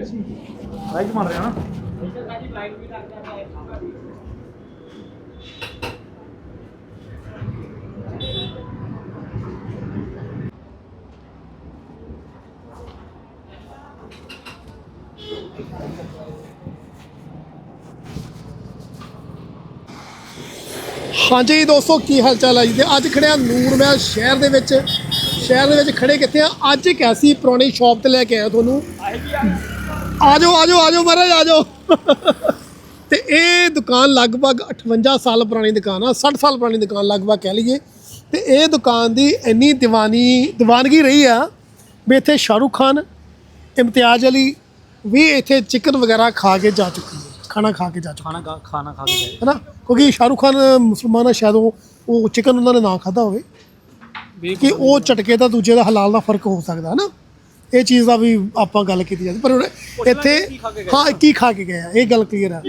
Right ਮਾਰ ਰਿਹਾ ਨਾ। ਹਾਂਜੀ ਦੋਸਤੋ, ਕੀ ਹਾਲ ਚਾਲ ਹੈ ਜੀ? ਤੇ ਅੱਜ ਖੜਿਆ ਨੂਰ ਮਹਿਲ ਸ਼ਹਿਰ ਦੇ ਵਿੱਚ। ਸ਼ਹਿਰ ਦੇ ਵਿੱਚ ਖੜੇ ਕਿੱਥੇ ਆ? ਅੱਜ ਇੱਕ ਐਸੀ ਪੁਰਾਣੀ ਸ਼ਾਪ ਤੇ ਲੈ ਕੇ ਆਇਆ ਤੁਹਾਨੂੰ। ਆ ਜਾਓ ਆ ਜਾਓ ਆ ਜਾਓ ਮਹਾਰਾਜ ਆ ਜਾਓ ਤੇ ਇਹ ਦੁਕਾਨ ਲਗਭਗ 58 ਸਾਲ ਪੁਰਾਣੀ ਦੁਕਾਨ ਆ 60 ਸਾਲ ਪੁਰਾਣੀ ਦੁਕਾਨ ਲਗਭਗ ਕਹਿ ਲਈਏ। ਤੇ ਇਹ ਦੁਕਾਨ ਦੀ ਇੰਨੀ ਦੀਵਾਨੀ ਦੀਵਾਨਗੀ ਰਹੀ ਆ ਵੀ ਇੱਥੇ ਸ਼ਾਹਰੁਖ ਖਾਨ ਇਮਤਿਆਜ਼ ਅਲੀ ਵੀ ਇੱਥੇ ਚਿਕਨ ਵਗੈਰਾ ਖਾ ਕੇ ਜਾ ਚੁੱਕੀ ਹੈ ਖਾਣਾ ਖਾ ਕੇ ਜਾ ਚੁੱਕੀ ਖਾਣਾ ਖਾਣਾ ਖਾ ਕੇ ਹੈ ਨਾ ਕਿਉਂਕਿ ਸ਼ਾਹਰੁਖ ਖਾਨ ਮੁਸਲਮਾਨ ਆ ਸ਼ਾਇਦ ਉਹ ਚਿਕਨ ਉਹਨਾਂ ਨੇ ਨਾ ਖਾਦਾ ਹੋਵੇ ਕਿ ਉਹ ਚਟਕੇ ਦਾ ਦੂਜੇ ਦਾ ਹਲਾਲ ਦਾ ਫ਼ਰਕ ਹੋ ਸਕਦਾ ਹੈ ਨਾ ਇਹ ਚੀਜ਼ ਦਾ ਵੀ ਆਪਾਂ ਗੱਲ ਕੀਤੀ ਜਾਂਦੀ ਪਰ ਇੱਥੇ ਹਾਂ ਕੀ ਖਾ ਕੇ ਗਏ ਆ ਇਹ ਗੱਲ ਕਲੀਅਰ ਆ।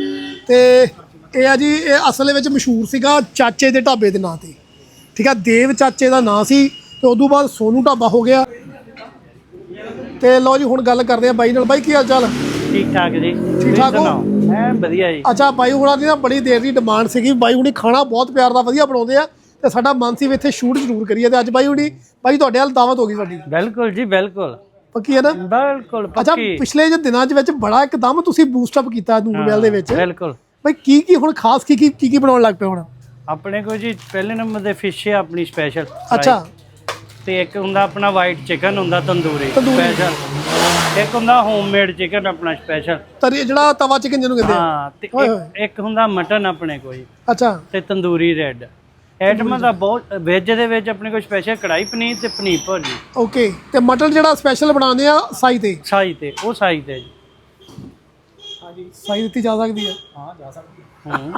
ਤੇ ਇਹ ਆ ਜੀ ਇਹ ਅਸਲ ਵਿੱਚ ਮਸ਼ਹੂਰ ਸੀਗਾ ਚਾਚੇ ਦੇ ਢਾਬੇ ਦੇ ਨਾਂ ਤੇ। ਠੀਕ ਆ ਦੇਵ ਚਾਚੇ ਦਾ ਨਾਂ ਸੀ ਤੇ ਉਦੋਂ ਬਾਅਦ ਸੋਨੂ ਢਾਬਾ ਹੋ ਗਿਆ। ਤੇ ਲਓ ਜੀ ਹੁਣ ਗੱਲ ਕਰਦੇ ਆ ਬਾਈ ਨਾਲ। ਬਾਈ ਕੀ ਹਾਲ ਚਾਲ? ਠੀਕ ਠਾਕ ਜੀ। ਠੀਕ ਠਾਕ ਹੋ? ਮੈਂ ਵਧੀਆ ਜੀ। ਅੱਛਾ ਬਾਈ ਹੁਣਾਂ ਦੀ ਨਾ ਬੜੀ ਦੇਰ ਦੀ ਡਿਮਾਂਡ ਸੀਗੀ। ਬਾਈ ਹੁਣੀ ਖਾਣਾ ਬਹੁਤ ਪਿਆਰ ਦਾ ਵਧੀਆ ਬਣਾਉਂਦੇ ਆ ਤੇ ਸਾਡਾ ਮਨ ਸੀ ਵੀ ਇੱਥੇ ਸ਼ੂਟ ਜ਼ਰੂਰ ਕਰੀਏ। ਤੇ ਅੱਜ ਬਾਈ ਹੁਣੀ ਬਾਈ ਤੁਹਾਡੇ ਨਾਲ ਦਾਵਤ ਹੋ ਗਈ ਸਾਡੀ। ਬਿਲਕੁਲ ਜੀ ਬਿਲਕੁਲ। ਪੱਕੀ ਹੈ ਨਾ? ਬਿਲਕੁਲ ਅੱਛਾ ਪੱਕੀ। ਪਿਛਲੇ ਜਿਹੇ ਦਿਨਾਂ ਦੇ ਵਿੱਚ ਬੜਾ ਇੱਕਦਮ ਤੁਸੀਂ ਬੂਸਟ ਅਪ ਕੀਤਾ ਨੂਰ ਮਹਿਲ ਦੇ ਵਿੱਚ। ਬਿਲਕੁਲ। ਬਾਈ ਕੀ ਕੀ ਹੁਣ ਖਾਸ ਕੀ ਕੀ ਕੀ ਕੀ ਬਣਾਉਣ ਲੱਗ ਪਏ ਹੁਣ? ਆਪਣੇ ਕੋਲ ਜੀ ਪਹਿਲੇ ਨੰਬਰ ਤੇ ਫਿਸ਼ ਹੈ ਆਪਣੀ ਸਪੈਸ਼ਲ ਅੱਛਾ। ਤੇ ਇੱਕ ਹੁੰਦਾ ਆਪਣਾ ਵਾਈਟ ਚਿਕਨ ਹੁੰਦਾ ਤੰਦੂਰੀ। ਸਪੈਸ਼ਲ ਇੱਕ ਹੁੰਦਾ ਹੋਮਮੇਡ ਚਿਕਨ ਆਪਣਾ ਸਪੈਸ਼ਲ ਤਰੀ ਜਿਹੜਾ ਤਵਾ ਚਿਕਨ ਜਿਹਨੂੰ ਕਹਿੰਦੇ ਹਾਂ ਤੇ ਇੱਕ- ਇੱਕ ਹੁੰਦਾ ਮਟਨ ਆਪਣੇ ਕੋਈ ਅੱਛਾ। ਤੇ ਤੰਦੂਰੀ ਰੈੱਡ ਐਟਮਾਂ ਦਾ ਬਹੁਤ ਵੈਜ ਦੇ ਵਿੱਚ ਆਪਣੇ ਕੋਲ ਸਪੈਸ਼ਲ ਕੜਾਈ ਪਨੀਰ ਤੇ ਪਨੀਰ ਭੁਰਜੀ ਓਕੇ ਤੇ ਮਟਨ ਜਿਹੜਾ ਸਪੈਸ਼ਲ ਬਣਾਉਂਦੇ ਆ ਸਾਈ ਤੇ? ਸਾਈ ਤੇ ਉਹ ਸਾਈ ਤੇ ਜੀ। ਸਾਈ ਦਿੱਤੀ ਜਾ ਸਕਦੀ ਹੈ। ਹਾਂ ਜਾ ਸਕਦੇ ਹੂੰ।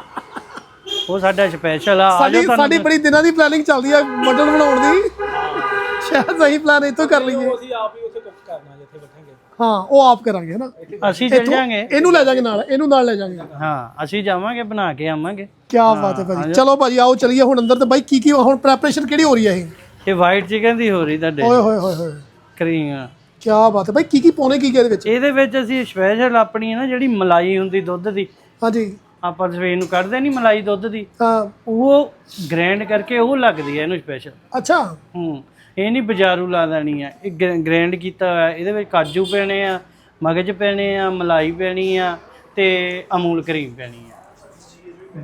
ਉਹ ਸਾਡਾ ਸਪੈਸ਼ਲ ਆ ਆ ਸਾਡੀ ਬੜੀ ਦਿਨਾਂ ਦੀ ਪਲੈਨਿੰਗ ਚੱਲਦੀ ਆ ਮਟਨ ਬਣਾਉਣ ਦੀ। ਸ਼ਾਇਦ ਸਹੀ ਪਲਾਨ ਇੱਥੋਂ ਕਰ ਲਈਏ। ਅਸੀਂ ਆਪ ਹੀ ਹਾਂ ਉਹ ਆਪ ਕਰਾਂਗੇ ਨਾ? ਅਸੀਂ ਚੱਲ ਇੱਥੋਂ- ਜਾਾਂਗੇ। ਇਹਨੂੰ ਲੈ ਜਾਾਂਗੇ ਨਾਲ ਇਹਨੂੰ ਨਾਲ ਲੈ ਜਾਾਂਗੇ। ਹਾਂ ਅਸੀਂ ਜਾਵਾਂਗੇ ਬਣਾ ਕੇ ਆਵਾਂਗੇ। ਕੀ ਬਾਤ ਹੈ ਭਾਜੀ। ਚਲੋ ਭਾਜੀ ਆਓ ਚਲੀਏ। ਹੁਣ ਅੰਦਰ ਤੇ ਬਾਈ ਕੀ ਕੀ ਹੁਣ ਪ੍ਰੈਪਰੇਸ਼ਨ ਕਿਹੜੀ ਹੋ ਰਹੀ ਹੈ ਇਹ? ਇਹ ਵਾਈਟ ਚਿਕਨ ਦੀ ਹੋ ਰਹੀ ਤੁਹਾਡੇ। ਓਏ ਹੋਏ ਹੋਏ ਹੋਏ। ਕਰੀਮ। ਕੀ ਬਾਤ ਹੈ। ਬਾਈ ਕੀ ਕੀ ਪਾਉਣੇ ਕੀ ਕੀ ਇਹਦੇ ਵਿੱਚ? ਇਹਦੇ ਵਿੱਚ ਅਸੀਂ ਸਪੈਸ਼ਲ ਆਪਣੀ ਨਾ ਜਿਹੜੀ ਮਲਾਈ ਹੁੰਦੀ ਦੁੱਧ ਦੀ। ਹਾਂਜੀ। ਆਪਾਂ ਸਵੇਰ ਨੂੰ ਕੱਢਦੇ ਨਹੀਂ ਮਲਾਈ ਦੁੱਧ ਦੀ। ਹਾਂ। ਉਹ ਗ੍ਰਾਈਂਡ ਕਰਕੇ ਉਹ ਲੱਗਦੀ ਹੈ ਇਹਨੂੰ ਸਪੈਸ਼ਲ ਅੱਛਾ। ਹੂੰ। ਇਹ ਨਹੀਂ ਬਾਜ਼ਾਰੂ ਲਾ ਦੇਣੀ ਆ। ਇਹ ਗ੍ਰਾਈਂਡ ਕੀਤਾ ਹੋਇਆ ਇਹਦੇ ਵਿੱਚ ਕਾਜੂ ਪੈਣੇ ਆ ਮਗਜ ਪੈਣੇ ਆ ਮਲਾਈ ਪੈਣੀ ਆ ਤੇ ਅਮੂਲ ਕਰੀਮ ਪੈਣੀ ਆ।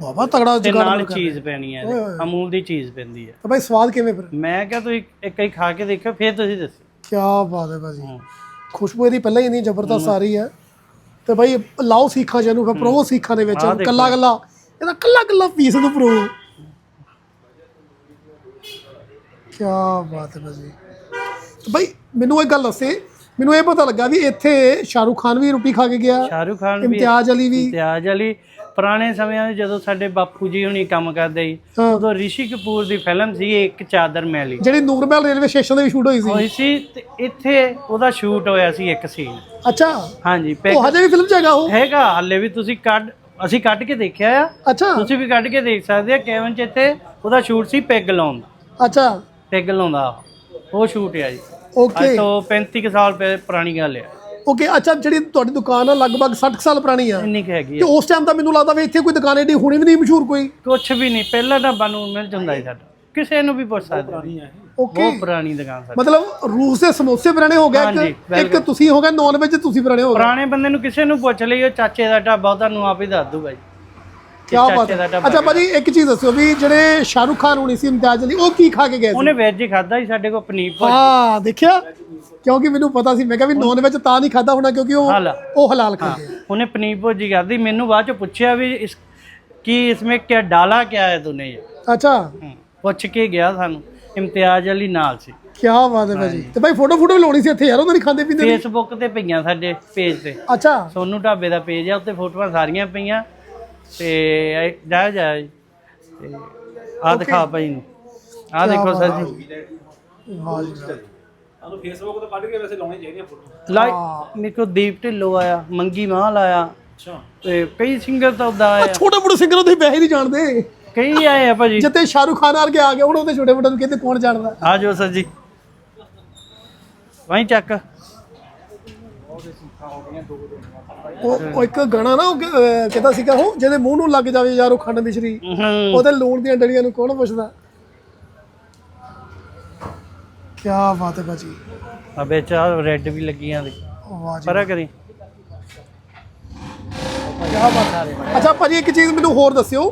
ਬਾਬਾ ਤਗੜਾ ਤੇ ਜੁਗਾੜ ਨਾਲ ਚੀਜ਼ ਪੈਣੀ ਆ ਇਹਦੇ। ਅਮੂਲ ਦੀ ਚੀਜ਼ ਪੈਂਦੀ ਆ। ਤਾਂ ਬਾਈ ਸਵਾਦ ਕਿਵੇਂ ਫਿਰ? ਮੈਂ ਕਿਹਾ ਤੁਸੀਂ ਇੱਕ ਹੀ ਖਾ ਕੇ ਦੇਖੋ ਫਿਰ ਤੁਸੀਂ ਦੱਸੋ। ਕੀ ਬਾਤ ਹੈ ਭਾਜੀ। ਹੂੰ। ਖੁਸ਼ਬੂ ਇਹਦੀ ਪਹਿਲਾਂ ਹੀ ਇੰਨੀ ਜ਼ਬਰਦਸਤ ਆ ਰਹੀ ਹੈ ਤੇ ਬਾਈ ਲਾਓ ਸੀਖਾਂ ਜਿਹਨੂੰ ਫਿਰ ਪ੍ਰੋ ਸੀਖਾਂ ਦੇ ਵਿੱਚ ਕੱਲਾ ਕੱਲਾ ਇਹਦਾ ਕੱਲਾ ਕੱਲਾ ਪੀਸ ਨੂੰ ਪ੍ਰੋ। ਕੀ ਬਾਤ ਹੈ ਭਾਜੀ। ਬਾਈ ਮੈਨੂੰ ਇੱਕ ਗੱਲ ਦੱਸੇ। ਮੈਨੂੰ ਇਹ ਪਤਾ ਲੱਗਾ ਵੀ ਇੱਥੇ ਸ਼ਾਹਰੁਖ ਖਾਨ ਵੀ ਰੋਟੀ ਖਾ ਕੇ ਗਿਆ। ਸ਼ਾਹਰੁਖ ਖਾਨ ਵੀ ਇਮਤਿਆਜ਼ ਅਲੀ ਵੀ। ਇਮਤਿਆਜ਼ ਅਲੀ। ਪੁਰਾਣੇ ਸਮਿਆਂ 'ਚ ਜਦੋਂ ਸਾਡੇ ਬਾਪੂ ਜੀ ਹੁਣੀ ਕੰਮ ਕਰਦੇ ਸੀ। ਉਦੋਂ ਰਿਸ਼ੀ ਕਪੂਰ ਦੀ ਫਿਲਮ ਸੀ ਇੱਕ ਚਾਦਰ ਮੈਲੀ ਜਿਹੜੀ ਨੂਰਮਹਿਲ ਰੇਲਵੇ ਸਟੇਸ਼ਨ ਦੇ ਵੀ ਸ਼ੂਟ ਹੋਈ ਸੀ। ਹੋਈ ਸੀ ਤੇ ਇੱਥੇ ਉਹਦਾ ਸ਼ੂਟ ਹੋਇਆ ਸੀ ਇੱਕ ਸੀਨ। ਅੱਛਾ। ਹਾਂਜੀ ਉਹ ਹਜੇ ਵੀ ਫਿਲਮ 'ਚ ਹੈਗਾ ਉਹ? ਹੈਗਾ ਹਾਲੇ ਵੀ ਤੁਸੀਂ ਕੱਢ ਅਸੀਂ ਕੱਢ ਕੇ ਦੇਖਿਆ ਆ। ਅੱਛਾ। ਤੁਸੀਂ ਵੀ ਕੱਢ ਕੇ ਦੇਖ ਸਕਦੇ ਆ ਕੈਵਨ ਚ ਇੱਥੇ ਉਹਦਾ ਸ਼ੂਟ ਸੀ ਪੈਗ ਲਾਉਣ ਦਾ। ਅੱਛਾ। ਪੈਗ ਲਾਉਂਦਾ ਉਹ। ਸ਼ੂਟ ਆ ਜੀ। ਓਕੇ ਅੱਜ ਤੋਂ 35 ਕੁ ਸਾਲ ਪਹਿ- ਪੁਰਾਣੀ ਗੱਲ ਆ। ਓਕੇ ਅੱਛਾ ਜਿਹੜੀ ਤੁਹਾਡੀ ਦੁਕਾਨ ਆ ਲਗਭਗ 60 ਕੁ ਸਾਲ ਪੁਰਾਣੀ ਆ। ਇੰਨੀ ਕੁ ਹੈਗੀ ਤੇ ਆ ਉਸ ਟਾਈਮ ਤਾਂ ਮੈਨੂੰ ਲੱਗਦਾ ਵੀ ਇੱਥੇ ਕੋਈ ਦੁਕਾਨ ਏਡੀ ਹੁਣੀ ਵੀ ਨਹੀਂ ਮਸ਼ਹੂਰ ਕੋਈ। ਕੁਛ ਵੀ ਨਹੀਂ ਪਹਿਲਾਂ ਢਾਬਾ ਨੂੰ ਮਿਲ ਜਾਂਦਾ ਸੀ ਸਾਡਾ। ਕਿਸੇ ਨੂੰ ਵੀ ਪੁੱਛ ਸਕਦੇ ਨਹੀਂ ਹੈ ਓਕੇ ਬਹੁਤ ਪੁਰਾਣੀ ਦੁਕਾਨ ਸਾਡੀ। ਮਤਲਬ ਰੂਸ ਦੇ ਸਮੋਸੇ ਪੁਰਾਣੇ ਹੋ ਗਏ ਹਾਂਜੀ, ਇੱਕ ਇੱਕ ਤੁਸੀਂ ਹੋ ਗਏ ਨੌਨ ਵੈਜ ਤੁਸੀਂ ਪੁਰਾਣੇ ਹੋ ਗਏ। ਪੁਰਾਣੇ ਬੰਦੇ ਨੂੰ ਕਿਸੇ ਨੂੰ ਪੁੱਛ ਲਈਓ ਚਾਚੇ ਦਾ ਢਾਬਾ ਉਹ ਤੁਹਾਨੂੰ ਆਪ ਹੀ ਦੱਸ ਦੂਗਾ ਜੀ। ਕੀ ਬਾਤ ਦਾ ਹੈ ਅੱਛਾ ਭਾਜੀ ਇੱਕ ਚੀਜ਼ ਦੱਸਿਓ ਵੀ ਜਿਹੜੇ ਸ਼ਾਹਰੁਖ ਖਾਨ ਹੋਣੀ ਸੀ ਇਮਤਿਆਜ਼ ਅਲੀ ਉਹ ਕੀ ਖਾ ਕੇ ਗਏ ਸੀ? ਉਹਨੇ ਵੈਜ ਹੀ ਖਾਦਾ ਸੀ ਸਾਡੇ ਕੋਲ ਪਨੀਰ ਭੁਰਜੀ। ਹਾਂ ਦੇਖਿਆ? ਕਿਉਂਕਿ ਮੈਨੂੰ ਪਤਾ ਸੀ ਮੈਂ ਕਿਹਾ ਵੀ ਨੌਨ ਵੈਜ ਤਾਂ ਨਹੀਂ ਖਾਦਾ ਹੋਣਾ ਕਿਉਂਕਿ ਉਹ ਉਹ ਹਲਾਲ ਖਾਂਦੇ ਉਹਨੇ ਪਨੀਰ ਭੁਰਜੀ ਕਰਦੀ ਮੈਨੂੰ ਬਾਅਦ ਚ ਪੁੱਛਿਆ ਵੀ ਇਸ ਕੀ ਇਸਮੇ ਕਿਆ ਡਾਲਾ ਕਿਆ ਹੈ ਤੂਨੇ ਅੱਛਾ। ਪੁੱਛ ਕੇ ਗਿਆ ਸਾਨੂੰ ਇਮਤਿਆਜ਼ ਅਲੀ ਨਾਲ ਸੀ। ਕੀ ਬਾਤ ਹੈ ਭਾਜੀ। ਤੇ ਭਾਈ ਫੋਟੋ ਫੋਟੋ ਲਾਉਣੀ ਸੀ ਇੱਥੇ ਯਾਰ ਉਹਨਾਂ ਨੇ ਖਾਂਦੇ ਪੀਂਦੇ। ਫੇਸਬੁੱਕ ਤੇ ਪਈਆਂ ਸਾਡੇ ਪੇਜ ਤੇ। ਅੱਛਾ। ਸੋਨੂ ਢਾਬੇ ਦਾ ਪੇਜ ਆ ਉੱਤੇ ਫੋਟੋਆਂ ਸਾਰੀਆਂ ਪਈਆਂ। ਤੇ ਇਹ ਜਾ ਜਾ ਜੀ। ਤੇ ਆ ਦਿਖਾ ਭਾਈ ਨੂੰ। ਆ ਦੇਖੋ ਸਰ ਜੀ। ਵਾਹ ਜੀ ਵਾਹ। ਸਾਨੂੰ ਫੇਸਬੁੱਕ ਤੋਂ ਕੱਢ ਕੇ ਵੈਸੇ ਲਾਉਣੀ ਚਾਹੀਦੀਆਂ ਫੋਟੋ ਲਾਈਕ ਮੇਰੇ ਕੋ ਦੀਪ ਢਿੱਲੋਂ ਆਇਆ ਮੰਗੀ ਮਾਲ ਆਇਆ। ਅੱਛਾ। ਤੇ ਕਈ ਸਿੰਗਰ ਤਾਂ ਉਦਾਂ ਆਏ ਆ। ਛੋਟੇ ਮੋਟੇ ਸਿੰਗਰ ਤੁਸੀਂ ਵੈਸੇ ਨਹੀਂ ਜਾਣਦੇ। ਕਈ ਆਏ ਆ ਭਾਜੀ। ਜਿੱਤੇ ਸ਼ਾਹਰੁਖ ਖਾਨ ਵਰਗੇ ਆ ਗਏ ਹੁਣ ਉਹਦੇ ਛੋਟੇ ਮੋਟੇ ਨੂੰ ਕਹਿੰਦੇ ਕੌਣ ਜਾਣਦਾ? ਆ ਜਾਓ ਸਰ ਜੀ। ਵਾਈ ਚੱਕ। ਉਹ ਉਹ ਇੱਕ ਗਾਣਾ ਨਾ ਉਹ ਕਹਿੰਦਾ ਸੀਗਾ ਉਹ? ਜਿਹਦੇ ਮੂੰਹ ਨੂੰ ਲੱਗ ਜਾਵੇ ਯਾਰ ਉਹ ਖੰਡ ਮਿਸ਼ਰੀ ਉਹਦੇ ਲੂਣ ਦੀਆਂ ਡਲੀਆਂ ਨੂੰ ਕੌਣ ਪੁੱਛਦਾ? ਕੀ ਬਾਤ ਹੈ ਭਾਜੀ। ਆ ਵਿੱਚ ਰੈੱਡ ਵੀ ਲੱਗੀਆਂ ਦੀ ਵਾਹ ਜੀ ਪਰਾ ਕਰੀ। ਕੀ ਬਾਤ ਹੈ। ਅੱਛਾ ਭਾਜੀ ਇੱਕ ਚੀਜ਼ ਮੈਨੂੰ ਹੋਰ ਦੱਸਿਓ।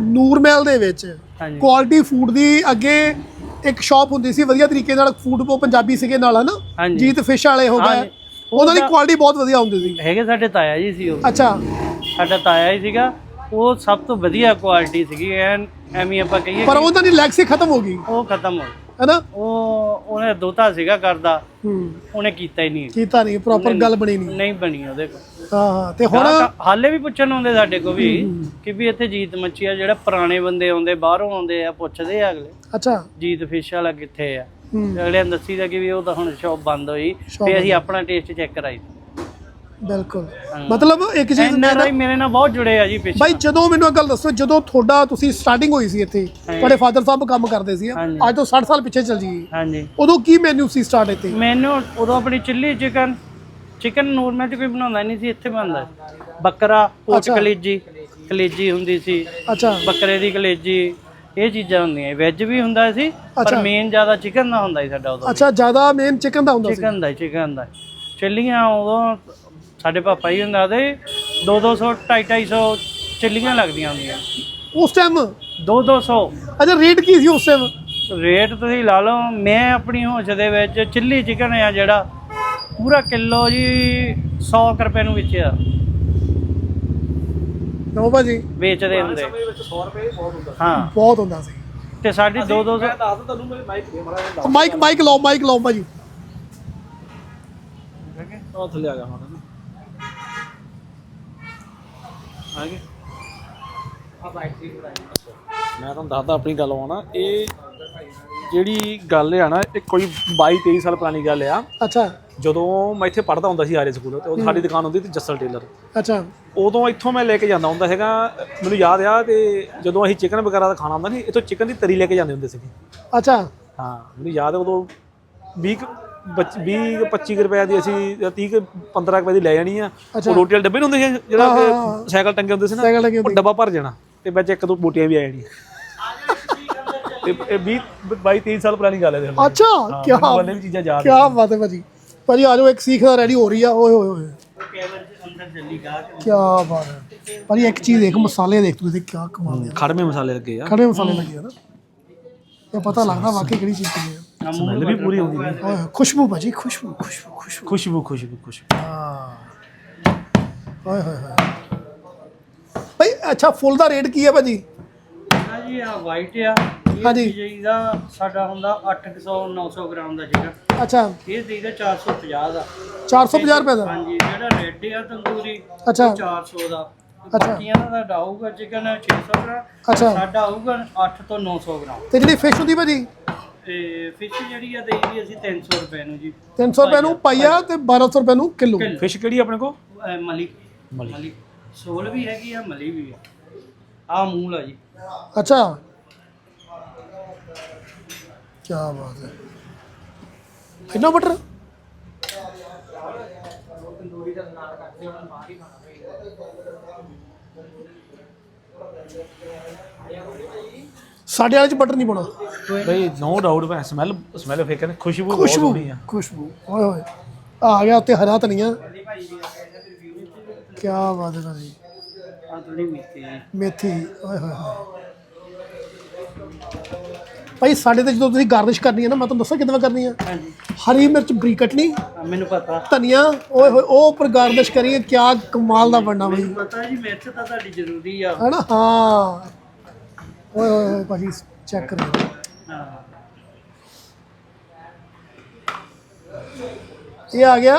ਨੂਰ ਮਹਿਲ ਦੇ ਵਿੱਚ ਕੁਆਲਿਟੀ ਫੂਡ ਦੀ ਅੱਗੇ ਇੱਕ ਸ਼ਾਪ ਹੁੰਦੀ ਸੀ ਵਧੀਆ ਤਰੀਕੇ ਨਾਲ ਫੂਡ ਉਹ ਪੰਜਾਬੀ ਸੀਗੇ ਨਾਲ ਹਨਾ। ਜੀਤ ਫਿਸ਼ ਵਾਲੇ ਹੋ ਗਏ। ਉਹਨਾਂ ਦੀ ਕੁਆਲਿਟੀ ਬਹੁਤ ਵਧੀਆ ਹੁੰਦੀ ਸੀ। ਹੈਗੇ ਸਾਡੇ ਤਾਇਆ ਜੀ ਸੀ ਉਹ। ਅੱਛਾ। ਸਾਡਾ ਤਾਇਆ ਹੀ ਸੀਗਾ। ਉਹ ਸਭ ਤੋਂ ਵਧੀਆ ਕੁਆਲਿਟੀ ਸੀਗੀ। ਐਨ ਐਵੇਂ ਆਪਾਂ ਕਹੀਏ ਪਰ ਕਿ ਉਹਨਾਂ ਦੀ ਲੈਗਸੀ ਖਤਮ ਹੋ ਗਈ। ਉਹ ਖਤਮ ਹੋ ਗਈ। ਹੈਨਾ? ਉਹ ਉਹਨੇ ਦੋਤਾ ਸੀਗਾ ਕਰਦਾ ਹੂੰ। ਉਹਨੇ ਕੀਤਾ ਹੀ ਨਹੀਂ। ਕੀਤਾ ਨਹੀਂ ਪ੍ਰੋਪਰ ਗੱਲ ਬਣੀ ਨਹੀਂ। ਨਹੀਂ ਬਣੀ ਉਹਦੇ ਕੋਲ। ਹਾਂ ਹਾਂ। ਤੇ ਹੁਣ ਹਾਲੇ ਵੀ ਪੁੱਛਣ ਆਉਂਦੇ ਸਾਡੇ ਕੋਲ ਵੀ ਕਿ ਵੀ ਇੱਥੇ ਜੀਤ ਮੱਛੀ ਆ ਜਿਹੜਾ ਪੁਰਾਣੇ ਬੰਦੇ ਆਉਂਦੇ ਬਾਹਰੋਂ ਆਉਂਦੇ ਆ ਪੁੱਛਦੇ ਆ ਅਗਲੇ। ਅੱਛਾ। ਜੀਤ ਫਿਸ਼ ਵਾਲਾ ਕਿੱਥੇ ਆ? ਅਗਲੇ ਨੇ ਦੱਸੀ ਦਾ ਕਿ ਵੀ ਉਹ ਤਾਂ ਹੁਣ ਸ਼ਾਪ ਬੰਦ ਹੋਈ Shop ਤੇ ਅਸੀਂ ਆਪਣਾ ਟੇਸਟ ਚੈੱਕ ਕਰਾਈ। ਬਿਲਕੁਲ। ਮਤਲਬ ਇੱਕ ਚੀਜ਼ ਐਨ ਆਰ ਆਈ ਮੇਰੇ ਨਾਲ ਬਹੁਤ ਜੁੜੇ ਆ ਜੀ ਫਿਸ਼ ਬਾਈ ਜਦੋਂ ਮੈਨੂੰ ਇਹ ਗੱਲ ਦੱਸੋ ਜਦੋਂ ਤੁਹਾਡਾ ਤੁਸੀਂ ਸਟਾਰਟਿੰਗ ਹੋਈ ਸੀ ਇੱਥੇ ਤੁਹਾਡੇ ਫਾਦਰ ਸਾਹਿਬ ਕੰਮ ਕਰਦੇ ਸੀ ਹਾਂਜੀ। ਅੱਜ ਤੋਂ 60 ਸਾਲ ਪਿੱਛੇ ਚੱਲ ਜਾਈਏ। ਹਾਂਜੀ ਉਦੋਂ ਕੀ ਮੈਨੂ ਸੀ ਸਟਾਰਟ ਇੱਥੇ? ਮੈਨੂੰ ਉਦੋਂ ਆਪਣੀ ਚਿੱਲੀ ਚਿਕਨ ਚਿਕਨ ਨੂਰ ਮੈਂ ਚ ਕੋਈ ਬਣਾਉਂਦਾ ਨਹੀਂ ਸੀ ਇੱਥੇ ਬਣਦਾ। ਸੀ। ਬੱਕਰਾ ਪੋਚ ਅੱਛਾ। ਕਲੇਜੀ ਕਲੇਜੀ ਹੁੰਦੀ ਸੀ। ਅੱਛਾ। ਬੱਕਰੇ ਦੀ ਕਲੇਜੀ ਇਹ ਚੀਜ਼ਾਂ ਹੁੰਦੀਆਂ ਵੈਜ ਵੀ ਹੁੰਦਾ ਸੀ ਪਰ ਅੱਛਾ। ਮੇਨ ਜ਼ਿਆਦਾ ਚਿਕਨ ਦਾ ਹੁੰਦਾ ਸੀ ਸਾਡਾ ਉਦੋਂ ਅੱਛਾ ਜ਼ਿਆਦਾ ਮੇਨ ਚਿਕਨ ਦਾ ਹੁੰਦਾ ਸੀ? ਚਿਕਨ ਦਾ ਚਿਕਨ ਦਾ ਚੱਲੀਆਂ ਉਦੋਂ ਸਾਡੇ ਪਾਪਾ ਹੀ ਹੁੰਦਾ ਤੇ 2 200 250 250 ਚੱਲੀਆਂ ਲੱਗਦੀਆਂ ਹੁੰਦੀਆਂ। ਉਸ ਟਾਈਮ 2 200 ਅੱਛਾ ਰੇਟ ਕੀ ਸੀ ਉਸ ਟਾਈਮ ਰੇਟ ਤੁਸੀਂ ਲਾ ਲਓ ਮੈਂ ਆਪਣੀ ਹੋਸ਼ ਦੇ ਵਿੱਚ ਚਿੱਲੀ ਚਿਕਨ ਆ ਜਿਹੜਾ ਪੂਰਾ ਕਿਲੋ ਜੀ 100 ਕੁ ਰੁਪਏ ਨੂੰ ਵੇਚਿਆ। ਨੋ ਭਾਜੀ ਵੇਚਦੇ ਹੁੰਦੇ। ਸਮੇਂ ਵਿੱਚ 100 ਰੁਪਏ ਬਹੁਤ ਹੁੰਦਾ ਹਾਂ। ਬਹੁਤ ਹੁੰਦਾ ਸੀ। ਤੇ ਸਾਡੀ 2 200 ਮੈਂ ਦੱਸ ਤੁਹਾਨੂੰ ਮੈਂ ਮਾਈਕ ਦੇ ਮੜਾ ਮਾਈਕ ਮਾਈਕ ਲਾਓ ਮਾਈਕ ਲਾਓ ਭਾਜੀ। ਉਹ ਥੱਲੇ ਆ ਗਿਆ ਹੁਣ। ਨਾ ਆ ਗਏ। ਮੈਂ ਤੁਹਾਨੂੰ ਦੱਸਦਾ ਆਪਣੀ ਗੱਲ ਆਉਣਾ ਇਹ ਜਿਹੜੀ ਗੱਲ ਆ ਨਾ ਇਹ ਕੋਈ 22 23 ਸਾਲ ਪੁਰਾਣੀ ਗੱਲ ਆ। ਅੱਛਾ। ਜਦੋਂ ਮੈਂ ਇੱਥੇ ਪੜ੍ਹਦਾ ਹੁੰਦਾ ਸੀ ਆਰੇ ਸਕੂਲ ਤੇ ਉਹ ਸਾਡੀ ਦੁਕਾਨ ਹੁੰਦੀ ਸੀ ਜੱਸਲ ਟੇਲਰ। ਅੱਛਾ। ਉਦੋਂ ਇੱਥੋਂ ਮੈਂ ਲੈ ਕੇ ਜਾਂਦਾ ਹੁੰਦਾ ਹੈਗਾ ਮੈਨੂੰ ਯਾਦ ਆ ਤੇ ਜਦੋਂ ਅਸੀਂ ਚਿਕਨ ਵਗੈਰਾ ਦਾ ਖਾਣਾ ਹੁੰਦਾ ਸੀ ਇੱਥੋਂ ਚਿਕਨ ਦੀ ਤਰੀ ਲੈ ਕੇ ਜਾਂਦੇ ਹੁੰਦੇ ਸੀਗੇ। ਅੱਛਾ। ਹਾਂ ਮੈਨੂੰ ਯਾਦ ਹੈ ਉਦੋਂ 20 ਕੁ ਬੱਚ- 20 ਕੁ 25 ਕੁ ਰੁਪਏ ਦੀ ਅਸੀਂ ਜਾਂ 30 ਕੁ 15 ਰੁਪਏ ਦੀ ਲੈ ਜਾਣੀ ਆ। ਉਹ ਰੋਟੀ ਵਾਲੇ ਡੱਬੇ ਹੁੰਦੇ ਸੀ ਜਿਹੜਾ ਹਾਂ, ਹਾਂ, ਹਾਂ। ਸਾਈਕਲ ਟੰਗੇ ਹੁੰਦੇ ਸੀ ਨਾ ਉਹ ਡੱਬਾ ਭਰ ਜਾਣਾ ਤੇ ਵਿੱਚ ਇੱਕ ਦੋ ਬੂਟੀਆਂ ਵੀ ਆ ਜਾਣੀਆਂ। ਤੇ ਇਹ 20 22 23 ਸਾਲ ਪੁਰਾਣੀ ਗੱਲ ਹੈ ਦੇਖ ਲਓ ਅੱਛਾ ਕੀ ਵਾਲੇ ਵੀ ਚੀਜ਼ਾਂ ਯਾਦ ਕੀ ਬਾਤ ਹੈ ਭਾਜੀ। ਭਾਜੀ ਆ ਜਾਓ ਇੱਕ ਸੀਖ ਦਾ ਰੈਡੀ ਹੋ ਰਹੀ ਆ। ਓਏ ਹੋਏ ਹੋਏ ਕੀ ਬਾਤ ਹੈ। ਭਾਜੀ ਇੱਕ ਚੀਜ਼ ਦੇਖ ਮਸਾਲੇ ਦੇਖ ਤੁਸੀਂ ਕੀ ਕਮਾਲ ਦੇ। ਖੜਵੇਂ ਮਸਾਲੇ ਲੱਗੇ ਆ। ਖੜੇ ਮਸਾਲੇ ਲੱਗੇ ਆ ਨਾ। ਇਹ ਪਤਾ ਲੱਗਦਾ ਵਾਕਈ ਕਿਹੜੀ ਚੀਜ਼ ਹੈ। ਸਮੈਲ ਵੀ ਪੂਰੀ ਹੁੰਦੀ ਹੈ ਓਏ ਖੁਸ਼ਬੂ ਭਾਜੀ ਖੁਸ਼ਬੂ ਖੁਸ਼ਬੂ ਖੁਸ਼ਬੂ। ਖੁਸ਼ਬੂ ਖੁਸ਼ਬੂ ਖੁਸ਼ਬੂ। ਹਾਂ। ਓਏ ਹੋਏ ਹੋਏ। ਭਾਈ ਅੱਛਾ ਫੁੱਲ ਦਾ ਰੇਟ ਕੀ ਹੈ ਭਾਜੀ? ਹਾਂ ਜੀ ਆ ਵਾਈਟ ਆ। ਹਾਂਜੀ। ਇਹ ਚਾਹੀਦਾ ਸਾਡਾ ਹੁੰਦਾ 800 900 ਗ੍ਰਾਮ ਦਾ ਚਿਕਨ ਅੱਛਾ। ਇਹ ਚਾਹੀਦਾ 450 ਦਾ। 450 ਰੁਪਏ ਦਾ? ਹਾਂਜੀ ਜਿਹੜਾ ਰੈੱਡ ਆ ਤੰਦੂਰੀ ਅੱਛਾ। 400 ਦਾ। ਅੱਛਾ। ਬਾਕੀਆਂ ਦਾ ਸਾਡਾ ਆਊਗਾ ਚਿਕਨ 600 ਗ੍ਰਾਮ ਅੱਛਾ। ਸਾਡਾ ਆਊਗਾ 8 ਤੋਂ 900 ਗ੍ਰਾਮ। ਤੇ ਜਿਹੜੀ ਫਿਸ਼ ਹੁੰਦੀ ਭਾਜੀ? ਤੇ ਫਿਸ਼ ਜਿਹੜੀ ਆ ਦੇਈਦੀ ਅਸੀਂ 300 ਰੁਪਏ ਨੂੰ ਜੀ। 300 ਰੁਪਏ ਨੂੰ ਪਾਈਆ ਤੇ 1200 ਰੁਪਏ ਨੂੰ ਕਿਲੋ। ਕਿੱਲੋ। ਫਿਸ਼ ਕਿਹੜੀ ਆਪਣੇ ਕੋ ਅਹ ਮਲੀ। ਮਲੀ। ਮਲੀ। ਸੋਲ ਵੀ ਹੈਗੀ ਆ ਮਲੀ ਵੀ ਆ। ਆ ਮੂਲ ਆ ਜੀ। ਅੱਛਾ। ਕੀ ਬਾਤ ਹੈ। ਕਿੰਨਾ ਬਟਰ ਸਾਡੇ ਵਾਲੇ ਚ ਬਟਰ ਨਹੀਂ ਪਾਉਣਾ। ਬਈ ਨੋ ਡਾਊਟ ਮੈਂ ਸਮੈਲ ਸਮੈਲ ਫੇਕ ਕਹਿੰਦੇ ਖੁਸ਼ਬੂ ਬਹੁਤ ਖੁਸ਼ਬੂ ਹੋਣੀ ਆ। ਖੁਸ਼ਬੂ। ਓਏ ਹੋਏ ਆ ਗਿਆ ਉੱਤੇ ਹਰਾ ਧਨੀਆ। ਕੀ ਬਾਤ ਹੈ ਭਾਜੀ। ਆ ਥੋੜੀ ਮਿੱਠੀ ਜੀ ਮੇਥੀ ਓਏ ਹੋਏ ਹੋਏ। ਭਾਈ ਸਾਡੇ ਤੇ ਜਦੋਂ ਤੁਸੀਂ ਗਾਰਨਿਸ਼ ਕਰਨੀ ਹੈ ਨਾ ਮੈਂ ਤੁਹਾਨੂੰ ਦੱਸਾਂ ਕਿਦਾਂ ਕਰਨੀ ਹੈ? ਹਾਂਜੀ। ਹਰੀ ਮਿਰਚ ਬਰੀਕ ਕੱਟਣੀ ਆ, ਮੈਨੂੰ ਪਤਾ। ਧਨੀਆ ਓਏ ਹੋਏ ਉਹ ਉੱਪਰ ਗਾਰਨਿਸ਼ ਕਰੀਏ ਕਿਆ ਕਮਾਲ ਦਾ ਬਣਨਾ ਬਈ। ਪਤਾ ਜੀ ਮਿਰਚ ਤਾਂ ਤੁਹਾਡੀ ਜ਼ਰੂਰੀ ਆ। ਹੈਨਾ? ਹਾਂ। ਓਏ ਹੋਏ ਹੋਏ ਭਾਜੀ ਚੈੱਕ ਕਰਿਓ ਹਾਂ। ਇਹ ਆ ਗਿਆ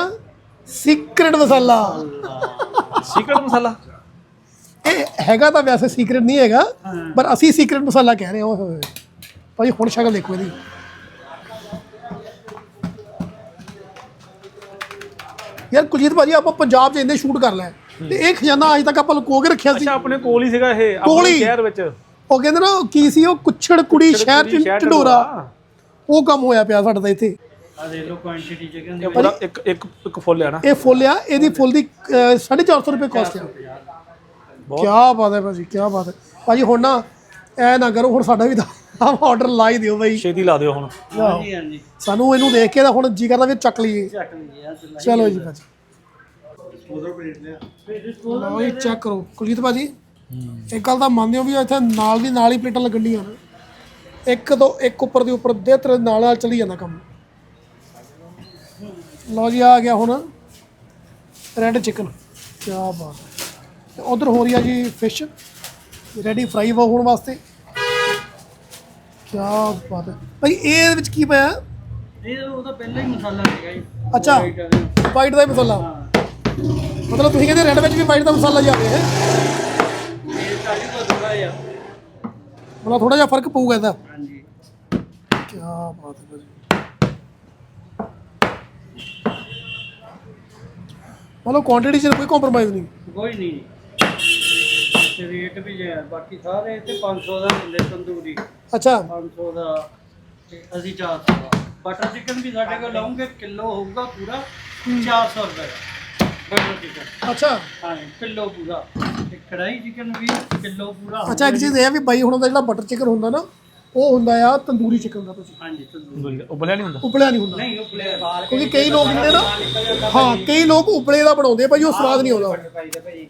ਸੀਕ੍ਰੇਟ ਮਸਾਲਾ। ਸੀਕਰਟ ਮਸਾਲਾ? ਇਹ ਹੈਗਾ ਤਾਂ ਵੈਸੇ ਸੀਕ੍ਰੇਟ ਨਹੀਂ ਹੈਗਾ ਪਰ ਅਸੀਂ ਸੀਕ੍ਰੇਟ ਮਸਾਲਾ ਕਹਿ ਰਹੇ ਹਾਂ ਓਏ ਹੋਏ ਹੋਏ। ਭਾਜੀ ਹੁਣ ਸ਼ਕਲ ਦੇਖੋ ਇਹਦੀ। ਯਾਰ ਕੁਲਜੀਤ ਭਾਜੀ ਆਪਾਂ ਪੰਜਾਬ 'ਚ ਇੰਨੇ ਸ਼ੂਟ ਕਰ ਲਿਆ ਤੇ ਇਹ ਖਜ਼ਾਨਾ ਅਜੇ ਤੱਕ ਆਪਾਂ ਲੁਕੋ ਕੇ ਰੱਖਿਆ ਸੀ। ਅੱਛਾ ਆਪਣੇ ਕੋਲ ਹੀ ਸੀਗਾ ਇਹ ਕੋਲ ਆਪਣੇ ਹੀ? ਸ਼ਹਿਰ ਵਿੱਚ। ਉਹ ਕਹਿੰਦੇ ਨਾ ਕੀ ਸੀ ਉਹ? ਕੁੱਛੜ ਕੁੜੀ ਸ਼ਹਿਰ ਕੁੜੀ ਚ ਢਡੋਰਾ। ਉਹ ਕੰਮ ਹੋਇਆ ਪਿਆ ਸਾਡਾ ਤਾਂ ਇੱਥੇ। ਆ ਦੇ ਲੋ ਕੁਆਂਟੀਟੀ ਦੀ ਇਹ ਪੂਰਾ ਇੱਕ ਇੱਕ ਇੱਕ ਫੁੱਲ ਹੈ ਨਾ। ਇਹ ਫੁੱਲ ਆ ਇਹਦੀ ਫੁੱਲ ਦੀ ਅਹ, 450 ਰੁਪਏ ਕਾਸਟ ਆ। ਕੀ ਬਾਤ ਹੈ ਭਾਜੀ ਕੀ ਬਾਤ ਹੈ। ਭਾਜੀ ਹੁਣ ਨਾ ਐ ਨਾ ਕਰੋ ਹੁਣ ਸਾਡਾ ਵੀ ਤਾਂ ਆਰਡਰ ਲਾ ਹੀ ਦਿਓ ਬਾਈ। ਛੇਤੀ ਲਾ ਦਿਓ ਹੁਣ। ਹਾਂਜੀ ਹਾਂਜੀ। ਸਾਨੂੰ ਇਹਨੂੰ ਦੇਖ ਕੇ ਤਾਂ ਹੁਣ ਜੀ ਕਰਦਾ ਵੀ ਚੱਕ ਲਈਏ। ਚੱਕ ਲਈ ਆ ਤੇ ਚਲੋ ਜੀ ਭਾਜੀ। ਲਓ ਜੀ ਚੈੱਕ ਕਰੋ। ਕੁਲਜੀਤ ਭਾਜੀ ਇੱਕ ਗੱਲ ਤਾਂ ਮੰਨਦੇ ਹੋ ਵੀ ਇੱਥੇ ਨਾਲ ਦੀ ਨਾਲ ਹੀ ਪਲੇਟਾਂ ਲੱਗਣ ਡੀਆਂ ਨੇ। ਇੱਕ ਤੋਂ ਇੱਕ ਉੱਪਰ ਦੀ ਉੱਪਰ ਦੇ ਤਰ ਨਾਲ ਨਾਲ ਚੱਲੀ ਜਾਂਦਾ ਕੰਮ। ਲਓ ਜੀ ਆ ਗਿਆ ਹੁਣ ਰੈੱਡ ਚਿਕਨ। ਕੀ ਬਾਤ ਹੈ। ਤੇ ਉਧਰ ਹੋ ਰਹੀ ਆ ਜੀ ਫਿਸ਼। ਰੈਡੀ ਫਰਾਈ ਹੋਣ ਵਾਸਤੇ। ਕੀ ਬਾਤ ਹੈ। ਭਾਈ ਇਹ ਵਿੱਚ ਕੀ ਪਿਆ ਇਹ ਉਹਦਾ ਪਹਿਲਾਂ ਹੀ ਮਸਾਲਾ ਸੀਗਾ ਜੀ। ਅੱਛਾ। ਵਾਈਟ ਦਾ ਹੀ ਮਸਾਲਾ। ਮਤਲਬ ਤੁਸੀਂ ਕਹਿੰਦੇ ਰੈੱਡ ਵਿੱਚ ਵੀ ਵਾਈਟ ਦਾ ਮਸਾਲਾ ਜਾਵੇ ਹੈ। ਇਹ ਕਾਲੀ ਤੋਂ ਥੋੜਾ ਜਿਹਾ ਮਤਲਬ ਥੋੜਾ ਜਿਹਾ ਫ਼ਰਕ ਪਊਗਾ ਇਹਦਾ। ਹਾਂਜੀ। ਕੀ ਬਾਤ ਹੈ ਭਾਜੀ। ਮਤਲਬ ਕੁਆਂਟੀਟੀ 'ਚ ਕੋਈ ਕੰਪਰੋਮਾਈਜ਼ ਨਹੀਂ। ਕੋਈ ਨਹੀਂ। ਰੇਟ ਵੀ ਜੇ ਬਾਕੀ ਸਾਰੇ ਇੱਥੇ 500 ਦਾ ਦਿੰਦੇ ਤੰਦੂਰੀ। ਅੱਛਾ। 500 ਦਾ ਤੇ ਅਸੀਂ 400 ਦਾ। ਬਟਰ ਚਿਕਨ ਵੀ ਸਾਡੇ ਕੋਲ ਲਾਉਂਗੇ ਕਿਲੋ ਹੋਊਗਾ ਪੂਰਾ 400 ਰੁਪਏ ਦਾ। ਬਟਰ ਚਿਕਨ ਅੱਛਾ। ਹਾਂ ਕਿਲੋ ਪੂਰਾ। ਤੇ ਕੜਾਈ ਚਿਕਨ ਵੀ ਕਿਲੋ ਪੂਰਾ ਅੱਛਾ ਇੱਕ ਚੀਜ਼ ਇਹ ਆ ਵੀ ਬਾਈ ਹੁਣ ਦਾ ਜਿਹੜਾ ਬਟਰ ਚਿਕਨ ਹੁੰਦਾ ਨਾ ਉਹ ਹੁੰਦਾ ਆ ਤੰਦੂਰੀ ਚਿਕਨ ਦਾ ਤੁਸੀਂ। ਹਾਂਜੀ ਤੰਦੂਰੀ। ਉਬਲਿਆ ਨਹੀਂ ਹੁੰਦਾ? ਉਬਲਿਆ ਨਹੀਂ ਹੁੰਦਾ। ਨਹੀਂ ਉਹ ਪਲੇਅਰ ਕਿਉਂਕਿ ਕਈ ਲੋਕ ਹੁੰਦੇ ਨਾ ਹਾਂ ਕਈ ਲੋਕ ਉਬਲੇ ਦਾ ਬਣਾਉਂਦੇ ਆ ਭਾਈ ਉਹ ਸਵਾਦ ਨਹੀਂ ਆਉਂਦਾ। ਭਾਈ ਦਾ ਭਾਈ।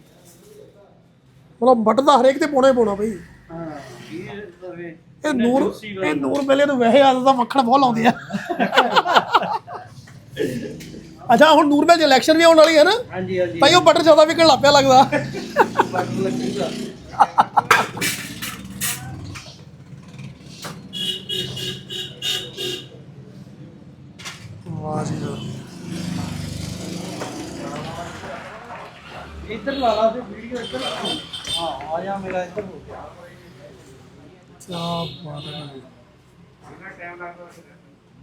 ਮਤਲਬ ਬਟਰ ਦਾ ਹਰੇਕ ਤੇ ਪਾਉਣਾ ਹੀ ਪਾਉਣਾ ਭਾਈ ਹਾਂ। ਇਹ ਦਵੇ ਇਹ ਨੂਰ ਇਹ ਨੂਰ ਮੇਲੇ ਨੂੰ ਵੈਸੇ ਆਦਤ ਦਾ ਮੱਖਣ ਬਹੁਤ ਲਾਉਂਦੇ ਆ ਅੱਛਾ ਹੁਣ ਨੂਰ ਮੇਲੇ ਇਲੈਕਸ਼ਨ ਵੀ ਆਉਣ ਵਾਲੀ ਹੈ ਨਾ? ਹਾਂਜੀ ਹਾਂਜੀ। ਭਾਈ ਉਹ ਬਟਰ ਜ਼ਿਆਦਾ ਵਿਕਣ ਲੱਗ ਪਿਆ ਲੱਗਦਾ। ਬਟਰ ਲੱਗੂਗਾ ਵਾਹ। ਜੀ ਇੱਧਰ ਲਾ ਲਾ ਤੇ ਵੀਡੀਓ ਇੱਧਰ ਹਾਂ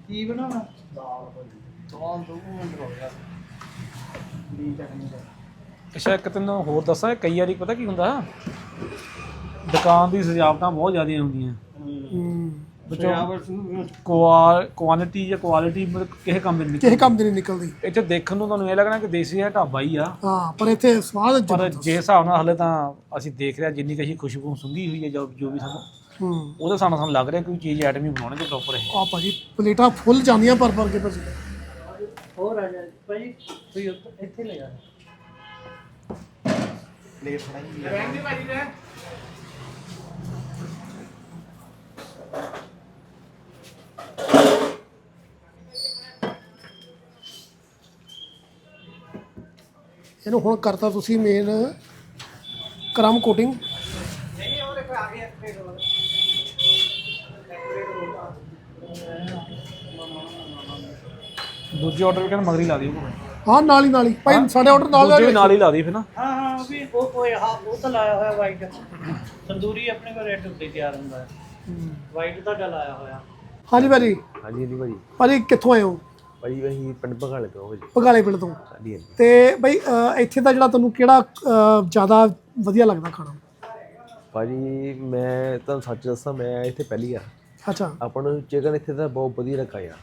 ਕੀ ਬਣਾਉਣਾ? ਦਾਲ ਦਾਲ ਦੋ ਮਿੰਟ ਹੋ ਗਿਆ ਨਹੀਂ ਚੱਕਣੀ ਅੱਛਾ ਇੱਕ ਤੈਨੂੰ ਹੋਰ ਦੱਸਾਂ ਕਈ ਵਾਰੀ ਪਤਾ ਕੀ ਹੁੰਦਾ? ਦੁਕਾਨ ਦੀ ਸਜਾਵਟਾਂ ਬਹੁਤ ਜ਼ਿਆਦੀਆਂ ਹੁੰਦੀਆਂ। ਕੁਆਲਿਟੀ ਜਾਂ ਕੁਆਲਿਟੀ ਮਤਲਬ ਕਿਸੇ ਕੰਮ ਦੀ ਨਹੀਂ ਕਿਸੇ ਕੰਮ ਦੀ ਨਹੀਂ ਨਿਕਲਦੀ। ਇੱਥੇ ਦੇਖਣ ਨੂੰ ਤੁਹਾਨੂੰ ਇਹ ਲੱਗਣਾ ਕਿ ਦੇਸੀ ਹੈ ਢਾਬਾ ਹੀ ਆ। ਹਾਂ ਪਰ ਇੱਥੇ ਸਵਾਦ ਪਰ। ਜੇ ਹਿਸਾਬ ਨਾਲ ਹਲੇ ਤਾਂ ਅਸੀਂ ਦੇਖ ਰਿਹਾ ਜਿੰਨੀ ਕਹੀ ਖੁਸ਼ਬੂ ਸੁੰਘੀ ਹੋਈ ਹੈ ਜੋ ਜੋ ਵੀ ਸਾਨੂੰ ਹੂੰ। ਉਹਦੇ ਨਾਲ ਸਾਨੂੰ ਲੱਗ ਰਿਹਾ ਕਿ ਕੋਈ ਚੀਜ਼ ਆਈਟਮ ਹੀ ਬਣਾਉਣਗੇ ਪ੍ਰੋਪਰ ਇਹ। ਆ ਭਾਜੀ ਪਲੇਟਾਂ ਫੁੱਲ ਜਾਂਦੀਆਂ ਪਰ ਪਰ ਕੇ ਭਾਜੀ। ਹੋਰ ਆ ਜਾ ਭਾਈ ਤੁਸੀਂ ਇੱਥੇ ਲੈ ਜਾ ਇਹਨੂੰ ਹੁਣ ਕਰਤਾ ਤੁਸੀਂ ਮੇਨ ਕਰਮ ਕੋਟਿੰਗ ਦੂਜੇ ਆਰਡਰ ਵੀ ਕਹਿੰਦਾ ਮਗਰੀ ਲਾ ਦਿਓ। ਹਾਂ ਨਾਲ ਹੀ ਨਾਲ ਹੀ। ਭਾਈ ਸਾਡੇ ਆਰਡਰ ਨਾਲ ਦੂਜੇ ਨਾਲ ਹੀ ਲਾ ਦੀ ਫਿਰ ਨਾ। ਹਾਂ ਹਾਂ ਉਹ ਵੀ ਉਹ ਉਹ ਹਾਂ ਉਹ ਤਾਂ ਲਾਇਆ ਹੋਇਆ ਵਾਈਟ ਤੰਦੂਰੀ ਆਪਣੇ ਕੋਲ ਰੈੱਡ ਉੱਤੇ ਤਿਆਰ ਹੁੰਦਾ। ਹੈ। ਵਾਈਟ ਤੁਹਾਡਾ ਲਾਇਆ ਹੋਇਆ। ਹਾਂਜੀ ਭਾਜੀ। ਹਾਂਜੀ ਹਾਂਜੀ ਭਾਜੀ। ਭਾਜੀ ਕਿੱਥੋਂ ਆਏ ਹੋ? ਭਾਜੀ ਅਸੀਂ ਪਿੰਡ ਭਗਾਲੇ ਤੋਂ ਭਾਜੀ। ਪਗਾਲੇ ਪਿੰਡ ਤੋਂ। ਹਾਂਜੀ ਹਾਂਜੀ। ਤੇ ਭਾਈ ਅਹ, ਇੱਥੇ ਦਾ ਜਿਹੜਾ ਤੁਹਾਨੂੰ ਕਿਹੜਾ ਜ਼ਿਆਦਾ ਵਧੀਆ ਲੱਗਦਾ ਖਾਣਾ? ਭਾਜੀ ਮੈਂ ਤੁਹਾਨੂੰ ਸੱਚ ਦੱਸਾਂ ਮੈਂ ਇੱਥੇ ਪਹਿਲੀ ਆ। ਅੱਛਾ। ਆਪਾਂ ਨੂੰ ਚਿਕਨ ਇੱਥੇ ਦਾ ਬਹੁਤ ਵਧੀਆ ਲੱਗਾ ਆ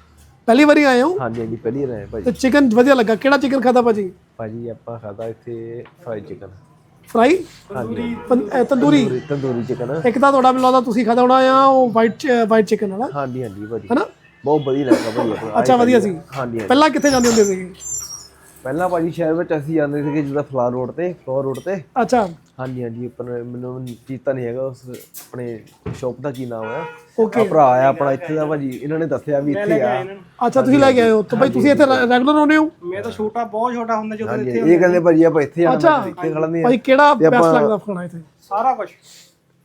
ਪਹਿਲੀ ਵਾਰੀ ਆਏ ਹੋ? ਹਾਂਜੀ ਹਾਂਜੀ ਪਹਿਲੀ ਰਹੇ ਭਾਜੀ। ਤੇ ਚਿਕਨ ਵਧੀਆ ਲੱਗਾ। ਕਿਹੜਾ ਚਿਕਨ ਖਾਦਾ ਭਾਜੀ? ਭਾਜੀ ਆਪਾਂ ਖਾਦਾ ਇੱਥੇ ਫਰਾਈ ਚਿਕਨ ਫਰਾਈ? ਹਾਂਜੀ। ਤੰਦੂਰੀ? ਤੰਦੂਰੀ ਚਿਕਨ ਇੱਕ ਤਾਂ ਤੁਹਾਡਾ ਮੈਨੂੰ ਲੱਗਦਾ ਤੁਸੀਂ ਖਾਦਾ ਹੋਣਾ ਆ ਉਹ ਵਾਈਟ ਵਾਈਟ ਚਿਕਨ ਵਾਲਾ। ਹਾਂਜੀ ਹਾਂਜੀ ਭਾਜੀ। ਹਨਾ? ਬਹੁਤ ਵਧੀਆ ਲੱਗਾ ਭਾਜੀ ਅੱਛਾ ਵਧੀਆ ਸੀ। ਹਾਂਜੀ। ਪਹਿਲਾਂ ਕਿੱਥੇ ਜਾਂਦੇ ਹੁੰਦੇ ਸੀਗੇ? ਪਹਿਲਾਂ ਭਾਜੀ ਸ਼ਹਿਰ ਵਿੱਚ ਅਸੀਂ ਜਾਂਦੇ ਸੀਗੇ ਜਿੱਦਾਂ ਫਲਾਰ ਰੋਡ ਤੇ ਫਲੋਰ ਰੋਡ ਤੇ। ਅੱਛਾ। ਹਾਂਜੀ ਹਾਂਜੀ ਪਰ ਮੈਨੂੰ ਚੀਤਾ ਨਹੀਂ ਹੈਗਾ ਉਸ ਆਪਣੇ ਸ਼ੌਪ ਦਾ ਕੀ ਨਾਮ ਹੈ? ਓਕੇ ਆ ਭਰਾ ਆ ਆਪਣਾ ਇੱਥੇ ਦਾ ਭਾਜੀ ਇਹਨਾਂ ਨੇ ਦੱਸਿਆ ਵੀ ਇੱਥੇ ਆ। ਅੱਛਾ ਤੁਸੀਂ ਲੈ ਕੇ ਆਏ ਹੋ ਤੇ ਭਾਈ ਤੁਸੀਂ ਇੱਥੇ ਰੈਗੂਲਰ ਆਉਂਦੇ ਹੋ? ਮੈਂ ਤਾਂ ਛੋਟਾ ਬਹੁਤ ਛੋਟਾ ਹੁੰਦਾ ਜਦੋਂ ਹਾਂਜੀ ਇਹ ਕਹਿੰਦੇ ਭਾਜੀ ਆਪਾਂ ਇੱਥੇ। ਮੈਂ ਇੱਥੇ ਖੜਨੀ ਆ। ਭਾਈ ਕਿਹੜਾ ਬੈਸਟ ਲੱਗਦਾ ਖਾਣਾ ਇੱਥੇ? ਸਾਰਾ ਕੁਝ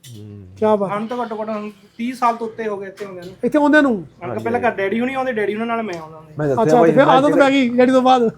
ਕੀ ਬਾਤ। ਸਾਨੂੰ ਤਾਂ ਘੱਟੋ ਘੱਟ ਹੁਣ 30 ਸਾਲ ਤੋਂ ਉੱਤੇ ਹੋ ਗਏ ਇੱਥੇ ਹੁੰਦੇ ਨੂੰ। ਇੱਥੇ ਆਉਂਦੇ ਨੂੰ? ਪਹਿਲਾਂ ਘਰ ਡੈਡੀ ਹੁਣੀ ਆਉਂਦੇ ਡੈਡੀ ਹੁਣਾਂ ਨਾਲ ਮੈਂ ਆਉਂਦਾ ਹੁੰਦਾ। ਅੱਛਾ ਫਿਰ ਆਦਤ ਪੈ ਗਈ ਜਿਹੜੀ ਤੋਂ ਬਾਅਦ।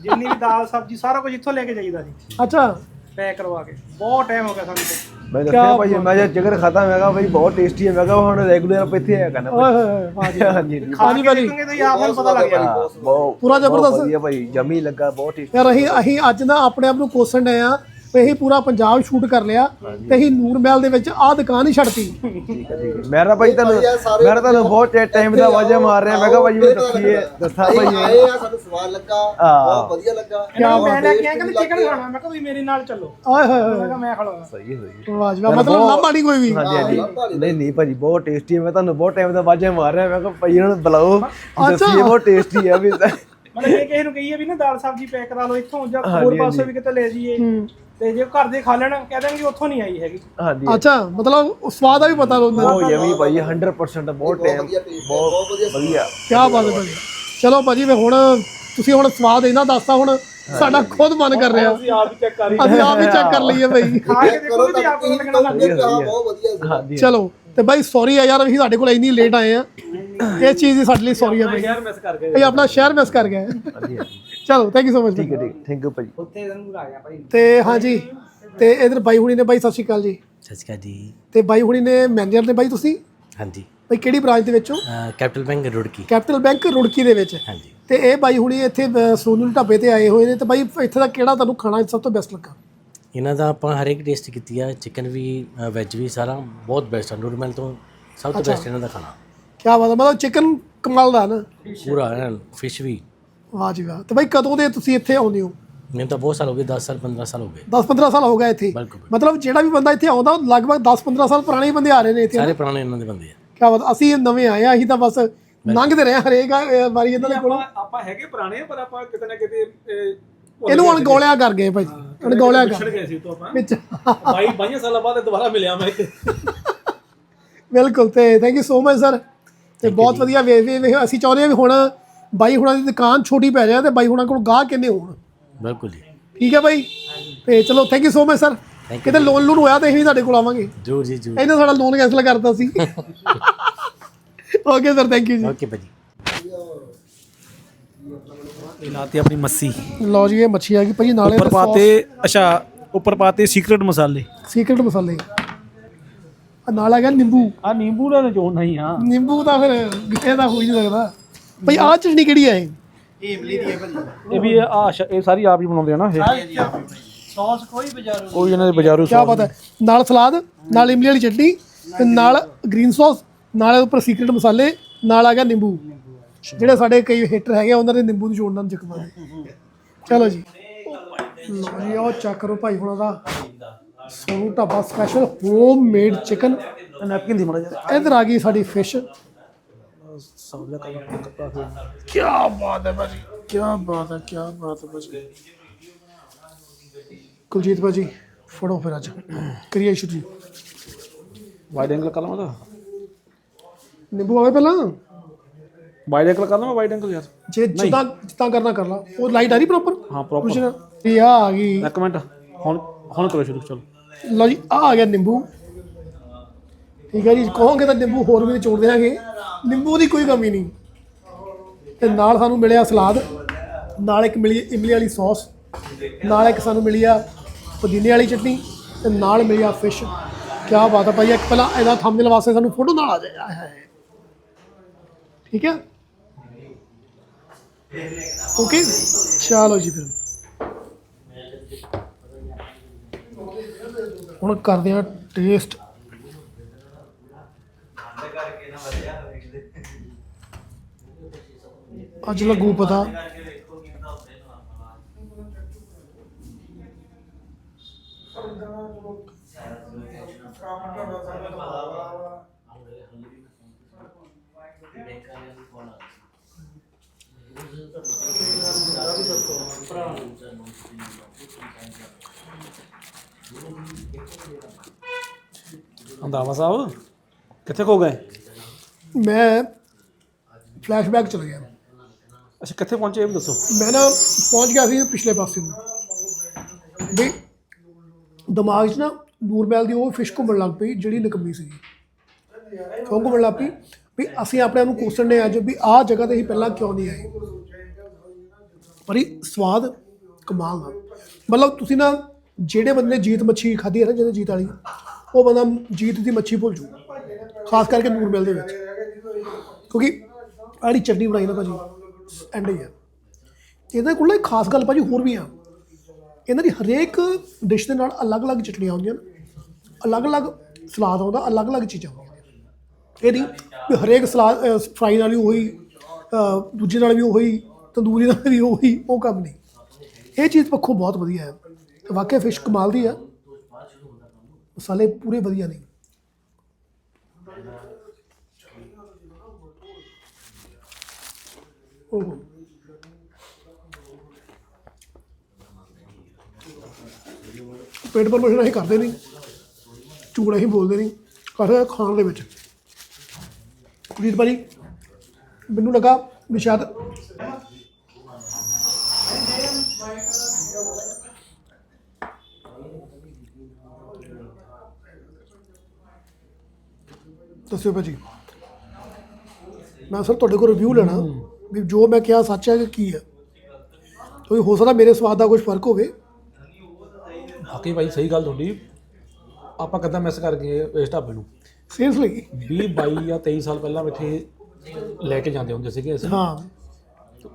ਜਿੰਨੀ ਵੀ ਦਾਲ ਸਬਜ਼ੀ ਸਾਰਾ ਕੁਝ ਇੱਥੋਂ ਲੈ ਕੇ ਜਾਈਦਾ ਸੀ ਅੱਛਾ। ਪੈਕ ਕਰਵਾ ਕੇ। ਬਹੁਤ ਟਾਈਮ ਹੋ ਗਿਆ ਸਾਨੂੰ ਤੇ। ਮੈਂ ਦੱਸਿਆ ਭਾਜੀ ਮੈਂ ਜਦ ਚਿਕਨ ਖਾਦਾ ਮੈਂ ਕਿਹਾ ਭਾਈ ਬਹੁਤ ਟੇਸਟੀ ਹੈ। ਮੈਂ ਕਿਹਾ ਹੁਣ ਰੈਗੂਲਰ ਆਪਾਂ ਇੱਥੇ ਆਇਆ ਕਰਨਾ ਓਏ ਹੋਏ ਜੀ ਹਾਂਜੀ। ਹਾਂਜੀ ਹਾਂਜੀ। ਭਾਜੀ। ਦੇਖੋਗੇ ਤਾਂ ਆਪ ਨੂੰ ਪਤਾ ਲੱਗ ਜਾਣਾ। ਹਾਂ, ਬਹੁਤ ਪੂਰਾ ਜ਼ਬਰਦਸਤ। ਵਧੀਆ ਭਾਈ ਜਮੀ ਲੱਗਾ ਬਹੁਤ ਟੇਸਟੀ ਯਾਰ ਅਸੀਂ ਅਸੀਂ ਅੱਜ ਨਾ ਆਪਣੇ ਆਪ ਨੂੰ ਕੋਸਣ ਡਏ ਆ। ਤੇ ਇਹ ਪੂਰਾ ਪੰਜਾਬ ਸ਼ੂਟ ਕਰ ਲਿਆ ਤੇ ਅਸੀਂ ਨੂਰ ਮਹਿਲ ਦੇ ਵਿੱਚ ਆਹ ਦੁਕਾਨ ਹੀ ਛੱਡਤੀ। ਠੀਕ ਹੈ ਠੀਕ ਹੈ ਮੇਰਾ ਭਾਈ ਤੁਹਾਨੂੰ ਮੇਰਾ ਤੁਹਾਨੂੰ ਬਹੁਤ ਟਾਈਮ ਦਾ ਵਾਜਾ ਮਾਰ ਰਿਹਾ। ਮੈਂ ਕਿਹਾ ਭਾਈ ਮੈਨੂੰ ਦੱਸੀਏ ਦੱਸਾਂ ਭਾਈ ਆਏ ਆ ਸਾਨੂੰ ਸਵਾਦ ਲੱਗਾ ਬਹੁਤ ਵਧੀਆ ਲੱਗਾ। ਨੂੰ ਮੈਂ ਲੈ ਕੇ ਆਇਆ ਕਹਿੰਦੇ ਚਿਕਨ ਖਾਣਾ। ਮੈਂ ਕਿਹਾ ਤੁਸੀਂ ਮੇਰੇ ਨਾਲ ਚੱਲੋ। ਆਏ ਹੋਏ ਮੈਂ ਹੋਏ। ਕਿਹਾ ਮੈਂ ਖੜਾਉਣਾ ਸਹੀ ਹੈ ਸਹੀ ਹੈ। ਵਾਹ ਮਤਲਬ ਲੱਭਾ ਨਹੀਂ ਕੋਈ ਵੀ। ਹਾਂਜੀ ਹਾਂਜੀ। ਨਹੀਂ ਨਹੀਂ ਭਾਜੀ ਬਹੁਤ ਟੇਸਟੀ ਹੈ। ਮੈਂ ਤੁਹਾਨੂੰ ਬਹੁਤ ਟਾਈਮ ਦਾ ਵਾਜਾ ਮਾਰ ਰਿਹਾ। ਮੈਂ ਕਿਹਾ ਭਾਈ ਇਹਨਾਂ ਨੂੰ ਬੁਲਾਓ। ਦੱਸੀਏ ਬਹੁਤ ਟੇਸਟੀ ਹੈ ਵੀ। ਮਤਲਬ ਇਹ ਕਿਸੇ ਨੂੰ ਕਹੀਏ ਵੀ ਨਾ ਦਾਲ ਸਬਜ਼ੀ ਪੈਕ ਕਰਾ ਲਓ। ਇੱਥੋਂ ਜਾਂ ਹੋਰ ਪਾਸੇ ਵੀ ਕਿਤੇ ਲੈ ਜਾਈਏ। ਤੇ ਜੇ ਘਰ ਦੇ ਖਾ ਲੈਣ ਕਹਿ ਦੇਣਗੇ ਉੱਥੋਂ ਨਹੀਂ ਆਈ ਹੈਗੀ। ਹਾਂਜੀ ਅੱਛਾ ਮਤਲਬ ਉਹ ਸਵਾਦ ਦਾ ਵੀ ਪਤਾ ਲੱਗਦਾ। ਉਹ ਯਮੀ ਭਾਈ 100% ਬਹੁਤ ਟਾਈਮ ਬਹੁਤ ਵਧੀਆ ਕੀ ਬਾਤ ਹੈ ਭਾਜੀ ਚਲੋ ਭਾਜੀ ਵੇ ਹੁਣ ਤੁਸੀਂ ਹੁਣ ਸਵਾਦ ਇਹਨਾਂ ਦੱਸਤਾ ਹੁਣ ਸਾਡਾ ਖੁਦ ਮਨ ਕਰ ਰਿਹਾ। ਅਸੀਂ ਆਪ ਹੀ ਚੈੱਕ ਕਰ ਅਸੀਂ ਆਪ ਹੀ ਚੈੱਕ ਕਰ ਲਈਏ ਭਾਈ। ਖਾ ਕੇ ਦੇਖੋ ਵੀ ਆਪ ਨੂੰ ਲੱਗਣਾ ਲੱਗ ਵਧੀਆ ਬਹੁਤ ਵਧੀਆ ਸੀ ਹਾਂਜੀ ਚਲੋ ਤੇ ਭਾਈ ਸੌਰੀ ਆ ਯਾਰ ਅਸੀਂ ਤੁਹਾਡੇ ਕੋਲ ਇੰਨੀ ਲੇਟ ਆਏ ਆ। ਇਹ ਚੀਜ਼ ਸਾਡੇ ਲਈ ਸੌਰੀ ਆ ਭਾਈ। ਯਾਰ ਮਿਸ ਕਰ ਗਏ। ਇਹ ਆਪਣਾ ਸ਼ਹਿਰ ਮਿਸ ਕਰ ਗਏ। ਹਾਂਜੀ ਹਾਂਜੀ। ਚਲੋ ਥੈਂਕ ਯੂ ਸੋ ਮਚ ਠੀਕ ਹੈ ਠੀਕ ਥੈਂਕ ਯੂ ਭਾਜੀ। ਤੇ ਹਾਂਜੀ ਤੇ ਇਧਰ ਬਾਈ ਹੁਣੀ ਨੇ ਬਾਈ ਸਤਿ ਸ਼੍ਰੀ ਅਕਾਲ ਜੀ। ਸਤਿ ਸ਼੍ਰੀ ਅਕਾਲ ਜੀ। ਤੇ ਬਾਈ ਹੁਣੀ ਨੇ ਮੈਨੇਜਰ ਨੇ ਬਾਈ ਤੁਸੀਂ? ਹਾਂਜੀ। ਬਾਈ ਕਿਹੜੀ ਬ੍ਰਾਂਚ ਦੇ ਵਿੱਚੋਂ? Capital Bank Rurki. Capital Bank Rurki ਦੇ ਵਿੱਚ। ਹਾਂਜੀ। ਤੇ ਇਹ ਬਾਈ ਹੁਣੀ ਇੱਥੇ ਸੋਨੂ ਢਾਬੇ ਤੇ ਆਏ ਹੋਏ ਨੇ। ਤੇ ਬਾਈ ਇੱਥੇ ਦਾ ਕਿਹੜਾ ਤੁਹਾਨੂੰ ਖਾਣਾ ਸਭ ਤੋਂ ਬੈਸਟ ਲੱਗਾ? ਇਹਨਾਂ ਦਾ ਆਪਾਂ ਹਰ ਇੱਕ ਟੇਸਟ ਕੀਤੀ ਆ। ਚਿਕਨ ਵੀ ਵੈਜ ਵੀ ਸਾਰਾ ਬਹੁਤ ਬੈਸਟ ਆ। ਨੂਰਮਲ ਤੋਂ ਸਭ ਤੋਂ ਬੈਸਟ ਇਹਨਾਂ ਦਾ ਖਾਣਾ। ਕੀ ਬਾਤ ਹੈ ਮਤਲਬ ਚਿਕਨ ਕਮਾਲ ਦਾ ਨਾ। ਪੂਰਾ ਫਿਸ਼ ਵੀ। ਵਾਹ ਜੀ ਵਾਹ। ਤੇ ਬਾਈ ਕਦੋਂ ਦੇ ਤੁਸੀਂ ਇੱਥੇ ਆਉਂਦੇ ਹੋ? ਮੈਨੂੰ ਤਾਂ ਬਹੁਤ ਸਾਲ ਹੋ ਗਏ 10 ਸਾਲ 15 ਸਾਲ ਹੋ ਗਏ। 10-15 ਸਾਲ ਹੋ ਗਏ ਇੱਥੇ। ਬਿਲਕੁਲ ਮਤਲਬ ਜਿਹੜਾ ਵੀ ਬੰਦਾ ਇੱਥੇ ਆਉਂਦਾ ਉਹ ਲਗਭਗ 10-15 ਸਾਲ ਪੁਰਾਣੇ ਹੀ ਬੰਦੇ ਆ ਰਹੇ ਨੇ ਇੱਥੇ ਸਾਰੇ ਪੁਰਾਣੇ ਇਹਨਾਂ ਦੇ ਬੰਦੇ ਆ। ਕੀ ਬਾਤ ਅਸੀਂ ਨਵੇਂ ਆਏ ਆ ਅਸੀਂ ਤਾਂ ਬਸ ਲੰਘਦੇ ਰਹੇ ਹਾਂ ਹਰੇਕ ਅ, ਵਾਰੀ ਇਹਨਾਂ ਦੇ ਕੋਲ। ਆਪਾਂ ਆਪਾਂ ਹੈਗੇ ਪੁਰਾਣੇ ਪਰ ਆਪਾਂ ਕਿਤੇ ਨਾ ਕਿਤੇ ਅਹ, ਇਹਨੂੰ ਅਣਗੌਲਿਆ ਕਰ ਗਏ ਭਾਈ ਅਣਗੌਲਿਆ ਕਰ ਗਏ ਸੀ ਤੋਂ ਆਪਾਂ। ਵਿੱਚ। 22 22 ਸਾਲਾਂ ਬਾਅਦ ਦੁਬਾਰਾ ਮਿਲਿਆ ਮੈਂ। ਇੱਥੇ ਬਿਲਕੁਲ ਤੇ thank you so much sir ਤੇ ਬਹੁਤ ਵਧੀਆ ਵੇ ਵੇ ਵੇ- ਅਸੀਂ ਚਾਹੁੰਦੇ ਹਾਂ ਵੀ ਹੁਣ ਬਾਈ ਹੁਣਾਂ ਦੀ ਦੁਕਾਨ ਛੋਟੀ ਪੈ ਜਾਏ ਤੇ ਬਾਈ ਹੁਣਾਂ ਕੋਲ ਗਾਹ ਕਿੰਨੇ ਹੋਣ। ਬਿਲਕੁਲ ਜੀ। ਠੀਕ ਹੈ ਬਾਈ? ਤੇ ਚਲੋ thank you so much sir ਕਿਤੇ ਲੋਨ ਲੂਨ ਹੋਇਆ ਤੇ ਅਸੀਂ ਤੁਹਾਡੇ ਕੋਲ ਆਵਾਂਗੇ। ਜਰੂਰ ਜੀ ਜਰੂਰ। ਇਹਨੇ ਸਾਡਾ ਲੋਨ ਕੈਨਸਲ ਕਰਤਾ ਸੀ। ਓਕੇ ਸਰ ਥੈਂਕ ਯੂ ਜੀ। ਓਕੇ ਭਾਜੀ। ਇਹ ਲਾਤੀ ਆਪਣੀ ਮੱਸੀ। ਲਓ ਜੀ ਇਹ ਮੱਛੀ ਆ ਗਈ। ਭਾਜੀ ਨਾਲੇ ਉੱਪਰ ਪਾਤੇ ਅੱਛਾ ਉੱਪਰ ਪਾਤੇ ਸੀਕ੍ਰੀਟ ਮਸਾਲੇ। ਸੀਕ੍ਰੀਟ ਮਸਾਲੇ। ਆ ਨਾਲ ਆ ਗਿਆ ਨਿੰਬੂ। ਆ ਨਿੰਬੂ ਦਾ ਨਿਚੋੜ ਨਹੀਂ ਆ। ਨਿੰਬੂ ਤਾਂ ਫਿਰ ਗਿੱਟੇ ਦਾ ਹੋ ਹੀ ਨਹੀਂ ਸਕਦਾ। ਭਾਈ ਆਹ ਚਟਨੀ ਕਿਹੜੀ ਹੈ ਇਹ ਇਹ ਵੀ ਆ ਇਹ ਸਾਰੀ ਆਪ ਹੀ ਬਣਾਉਂਦੇ ਆ ਨਾ ਇਹ। ਸੌਸ ਕੋਈ ਬਾਜ਼ਾਰੋਂ ਕੋਈ ਇਹਨਾਂ ਦੇ ਬਾਜ਼ਾਰੂ ਕੀ ਬਾਤ ਹੈ। ਨਾਲ ਸਲਾਦ ਨਾਲ ਇਮਲੀ ਵਾਲੀ ਚਟਨੀ ਤੇ ਨਾਲ ਗ੍ਰੀਨ ਸੌਸ ਨਾਲ ਉੱਪਰ ਸੀਕ੍ਰੀਟ ਮਸਾਲੇ ਨਾਲ ਆ ਗਿਆ ਨਿੰਬੂ। ਜਿਹੜੇ ਸਾਡੇ ਕਈ ਹਿੱਟਰ ਹੈਗੇ ਆ, ਉਹਨਾਂ ਦੇ ਨਿੰਬੂ ਨੂੰ ਜੋੜਨਾ ਚੱਕਦਾ ਨੇ ਚਲੋ ਜੀ। ਲਓ ਜੀ ਉਹ ਚੱਕ ਕਰੋ ਭਾਈ ਹੁਣਾਂ ਦਾ। Sonu Dhaba special home made chicken napkin ਦੀ ਮੜਾ ਜਾ ਇਧਰ ਆ ਗਈ ਸਾਡੀ ਫਿਸ਼ ਕੀ ਬਾਤ ਹੈ ਭਾਜੀ। ਕੀ ਬਾਤ ਹੈ ਕੀ ਬਾਤ ਹੈ ਭਾਜੀ। ਕੁਲਜੀਤ ਭਾਜੀ ਫੜੋ ਫਿਰ ਅੱਜ। ਕਰੀਏ ਸ਼ੁਰੂ ਵਾਈਡ ਐਂਗਲ ਕਰ ਲਵਾਂ ਤਾਂ। ਨਿੰਬੂ ਆਵੇ ਪਹਿਲਾਂ? ਵਾਈਡ ਐਂਗਲ ਕਰ ਲਵਾਂ ਵਾਈਡ ਐਂਗਲ ਯਾਰ। ਜੇ ਜਿੱਦਾਂ ਜਿੱਦਾਂ ਕਰਨਾ ਕਰ ਲਾ। ਉਹ ਲਾਈਟ ਆ ਰਹੀ ਪ੍ਰੋਪਰ ਹਾਂ ਕੁਛ ਪ੍ਰੋਪਰ ਨਾ। ਇਹ ਆ ਆ ਗਈ। ਇੱਕ ਮਿੰਟ। ਹੁਣ ਹੁਣ ਕਰੋ ਸ਼ੁਰੂ ਚਲੋ। ਲਓ ਜੀ ਆ ਆ ਗਿਆ ਨਿੰਬੂ। ਠੀਕ ਹੈ ਜੀ ਕਹੋਗੇ ਤਾਂ ਨਿੰਬੂ ਹੋਰ ਵੀ ਨਿਚੋੜ ਦੇਵਾਂਗੇ ਨਿੰਬੂ ਦੀ ਕੋਈ ਕਮੀ ਨਹੀਂ। ਤੇ ਨਾਲ ਸਾਨੂੰ ਮਿਲਿਆ ਸਲਾਦ, ਨਾਲ ਇੱਕ ਮਿਲੀ ਇਮਲੀ ਵਾਲੀ ਸੌਸ, ਨਾਲ ਇੱਕ ਸਾਨੂੰ ਮਿਲੀ ਆ ਪੁਦੀਨੇ ਵਾਲੀ ਚਟਨੀ ਤੇ ਨਾਲ ਮਿਲੀ ਆ ਫਿਸ਼ ਕੀ ਬਾਤ ਹੈ ਭਾਈ, ਇੱਕ ਪਹਿਲਾਂ ਇਹਦਾ ਥੰਬਨੇਲ ਵਾਸਤੇ ਸਾਨੂੰ ਫੋਟੋ ਨਾਲ ਆ ਜਾਏ ਹੈ। ਠੀਕ ਹੈ ਓਕੇ ਚਲੋ ਜੀ ਫਿਰ। ਹੁਣ ਕਰਦੇ ਆ ਟੇਸਟ ਅੱਜ ਲੱਗੂ ਪਤਾ। ਅੰਦਾਵਾ ਸਾਹਿਬ ਕਿੱਥੇ ਖੋ ਗਏ? ਮੈਂ ਫਲੈਸ਼ਬੈਕ ਚਲਾ ਗਿਆ। ਅੱਛਾ, ਕਿੱਥੇ ਪਹੁੰਚੇ ਇਹ ਵੀ ਦੱਸੋ? ਮੈਂ ਨਾ ਪਹੁੰਚ ਗਿਆ ਸੀ ਪਿਛਲੇ ਪਾਸੇ ਨੂੰ। ਵੀ ਦਿਮਾਗ 'ਚ ਨਾ ਨੂਰਮਹਿਲ ਦੀ ਉਹ ਫਿਸ਼ ਘੁੰਮਣ ਲੱਗ ਪਈ, ਜਿਹੜੀ ਨਕਮੀ ਸੀ। ਕਿਉਂ ਘੁੰਮਣ ਲੱਗ ਪਈ, ਵੀ ਅਸੀਂ ਆਪਣੇ ਆਪ ਨੂੰ ਕੋਸਣ ਨੇ ਅੱਜ, ਵੀ ਆਹ ਜਗ੍ਹਾ ਤੇ ਅਸੀਂ ਪਹਿਲਾਂ ਕਿਉਂ ਨਹੀਂ ਆਏ? ਪਰ ਇਹ ਸਵਾਦ ਕਮਾਲ ਦਾ ਮਤਲਬ ਤੁਸੀਂ ਨਾ ਜਿਹੜੇ ਬੰਦੇ ਨੇ ਜੀਤ ਮੱਛੀ ਖਾਧੀ ਹੈ ਨਾ ਜਿਹਨੇ ਜੀਤ ਵਾਲੀ, ਉਹ ਬੰਦਾ ਜੀਤ ਦੀ ਮੱਛੀ ਭੁੱਲ ਜੂ ਖਾਸ ਕਰਕੇ ਨੂਰਮਹਿਲ ਦੇ ਵਿੱਚ। ਕਿਉਂਕਿ ਆੜੀ ਚਟਨੀ ਬਣਾਈ ਨਾ ਭਾਜੀ ਐਂਡ ਹੀ ਆ ਇਹਦੇ ਕੋਲ ਇੱਕ ਖਾਸ ਗੱਲ ਭਾਜੀ ਹੋਰ ਵੀ ਆ। ਇਹਨਾਂ ਦੀ ਹਰੇਕ ਡਿਸ਼ ਦੇ ਨਾਲ ਅਲੱਗ-ਅਲੱਗ ਚਟਣੀਆਂ ਹੁੰਦੀਆਂ ਨੇ। ਅਲੱਗ-ਅਲੱਗ ਸਲਾਦ ਆਉਂਦਾ ਅਲੱਗ-ਅਲੱਗ ਚੀਜ਼ਾਂ ਹੁੰਦੀਆਂ ਇਹ ਨਹੀਂ ਵੀ ਹਰੇਕ ਸਲਾਦ ਫਰਾਈ ਨਾਲ ਵੀ ਉਹੀ ਅਹ, ਦੂਜੇ ਨਾਲ ਵੀ ਉਹੀ ਤੰਦੂਰੀ ਨਾਲ ਵੀ ਉਹੀ ਉਹ ਕੰਮ ਨਹੀਂ। ਇਹ ਚੀਜ਼ ਪੱਖੋਂ ਬਹੁਤ ਵਧੀਆ ਹੈ। ਵਾਕਿਆ ਫਿਸ਼ ਕਮਾਲ ਦੀ ਆ। ਮਸਾਲੇ ਪੂਰੇ ਵਧੀਆ ਨੇ। ਪੇਟ ਪਰਮੋਸ਼ਨ ਅਸੀਂ ਕਰਦੇ ਨਹੀਂ। ਝੂਠ ਅਸੀਂ ਬੋਲਦੇ ਨਹੀਂ। ਕਰਦੇ ਹਾਂ ਖਾਣ ਦੇ ਵਿੱਚ। ਕੁਲਜੀਤ ਭਾਜੀ, ਮੈਨੂੰ ਲੱਗਾ ਵੀ ਸ਼ਾਇਦ ਦੱਸਿਓ ਭਾਜੀ। ਮੈਂ ਸਰ ਤੁਹਾਡੇ ਕੋਲ ਰਿਵਿਊ ਲੈਣਾ। ਵੀ ਜੋ ਮੈਂ ਕਿਹਾ ਸੱਚ ਹੈ ਕਿ ਕੀ ਹੈ। ਕੋਈ ਹੋ ਸਕਦਾ ਮੇਰੇ ਸਵਾਦ ਦਾ ਕੁਝ ਫ਼ਰਕ ਹੋਵੇ। ਬਾਕੀ ਭਾਈ ਸਹੀ ਗੱਲ ਤੁਹਾਡੀ। ਆਪਾਂ ਕਦਾਂ ਮਿਸ ਕਰ ਗਏ ਇਸ ਢਾਬੇ ਨੂੰ? ਸੀਰੀਅਸਲੀ 20 22 ਜਾਂ 23 ਸਾਲ ਪਹਿਲਾਂ ਇੱਥੇ ਲੈ ਕੇ ਜਾਂਦੇ ਹੁੰਦੇ ਸੀਗੇ ਅਸੀਂ। ਹਾਂ।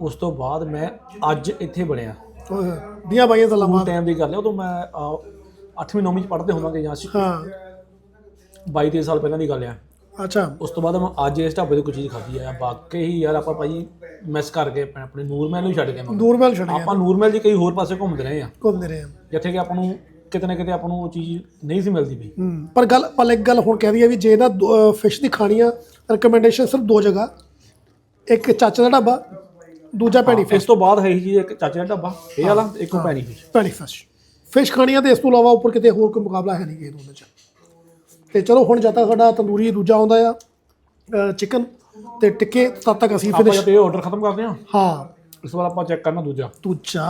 ਉਸ ਤੋਂ ਬਾਅਦ ਮੈਂ ਅੱਜ ਇੱਥੇ ਬਣਿਆ। ਓਏ ਦੀਆਂ ਬਾਈਆਂ ਦਾ ਲੰਮਾ ਟਾਈਮ ਦੀ ਗੱਲ ਹੈ ਉਦੋਂ ਮੈਂ 8ਵੀਂ 9ਵੀਂ ਚ ਪੜ੍ਹਦੇ ਹੋਵਾਂਗੇ ਜਾਂ ਹਾਂ। 22 23 ਸਾਲ ਪਹਿਲਾਂ ਦੀ ਗੱਲ ਆ ਅੱਛਾ। ਉਸ ਤੋਂ ਬਾਅਦ ਮੈਂ ਅੱਜ ਇਸ ਢਾਬੇ ਤੋਂ ਕੋਈ ਚੀਜ਼ ਖਾਧੀ ਆ ਵਾਕਈ ਹੀ ਯਾਰ ਆਪਾਂ ਭਾਈ ਮਿਸ ਕਰ ਗਏ ਆਪਣੇ- ਆਪਣੇ ਨੂਰਮਹਿਲ ਨੂੰ ਛੱਡ ਕੇ ਮਗਰ। ਦੂਰਮਹਿਲ ਛੱਡ ਗਿਆ ਆਪਾਂ ਨੂਰਮਹਿਲ ਜੀ ਕਈ ਹੋਰ ਪਾਸੇ ਘੁੰਮਦੇ ਰਹੇ ਆ ਘੁੰਮਦੇ ਰਹੇ ਹਾਂ। ਜਿੱਥੇ ਕਿ ਆਪਾਂ ਨੂੰ ਕਿਤੇ ਨਾ ਕਿਤੇ ਆਪਾਂ ਨੂੰ ਉਹ ਚੀਜ਼ ਨਹੀਂ ਸੀ ਮਿਲਦੀ ਵੀ। ਹੂੰ, ਪਰ ਗੱਲ ਪਰ ਇੱਕ ਗੱਲ ਹੁਣ ਕਹਿ ਦਈਏ ਵੀ ਜੇ ਨਾ ਫਿਸ਼ ਦੀ ਖਾਣੀ ਆ ਰეკਮੈਂਡੇਸ਼ਨ ਸਿਰਫ ਦੋ ਜਗ੍ਹਾ। ਇੱਕ ਚਾਚੇ ਦਾ ਢਾਬਾ ਦੂਜਾ ਭੈਣੀ ਇਸ ਤੋਂ ਬਾਅਦ ਹੈ ਹੀ ਜੀ ਇੱਕ ਚਾਚੇ ਦਾ ਢਾਬਾ ਇਹ ਵਾਲਾ ਇੱਕ ਉਹ Bhaini fish Bhaini fish fish ਖਾਣੀ ਆ ਤੇ ਇਸ ਤੋਂ ਇਲਾਵਾ ਉੱਪਰ ਕਿਤੇ ਹੋਰ ਕੋਈ ਮੁਕਾਬਲਾ ਹੈ ਨਹੀਂ ਇਹ ਦੋਨਾਂ ਚ ਤੇ ਚਲੋ ਹੁਣ ਜਦ ਤੱਕ ਸਾਡਾ ਤੰਦੂਰੀ ਦੂਜਾ ਆਉਂਦਾ ਆ ਚਿਕਨ ਤੇ ਟਿੱਕੇ ਤਦ ਤੱਕ ਅਸੀਂ ਆਪਾਂ ਫਿਨਿਸ਼ ਜਦ ਇਹ ਆਰਡਰ ਖਤਮ ਕਰਦੇ ਹਾਂ ਹਾਂ। ਇਸ ਬਾਅਦ ਆਪਾਂ ਚੈੱਕ ਕਰਨਾ ਦੂਜਾ। ਦੂਜਾ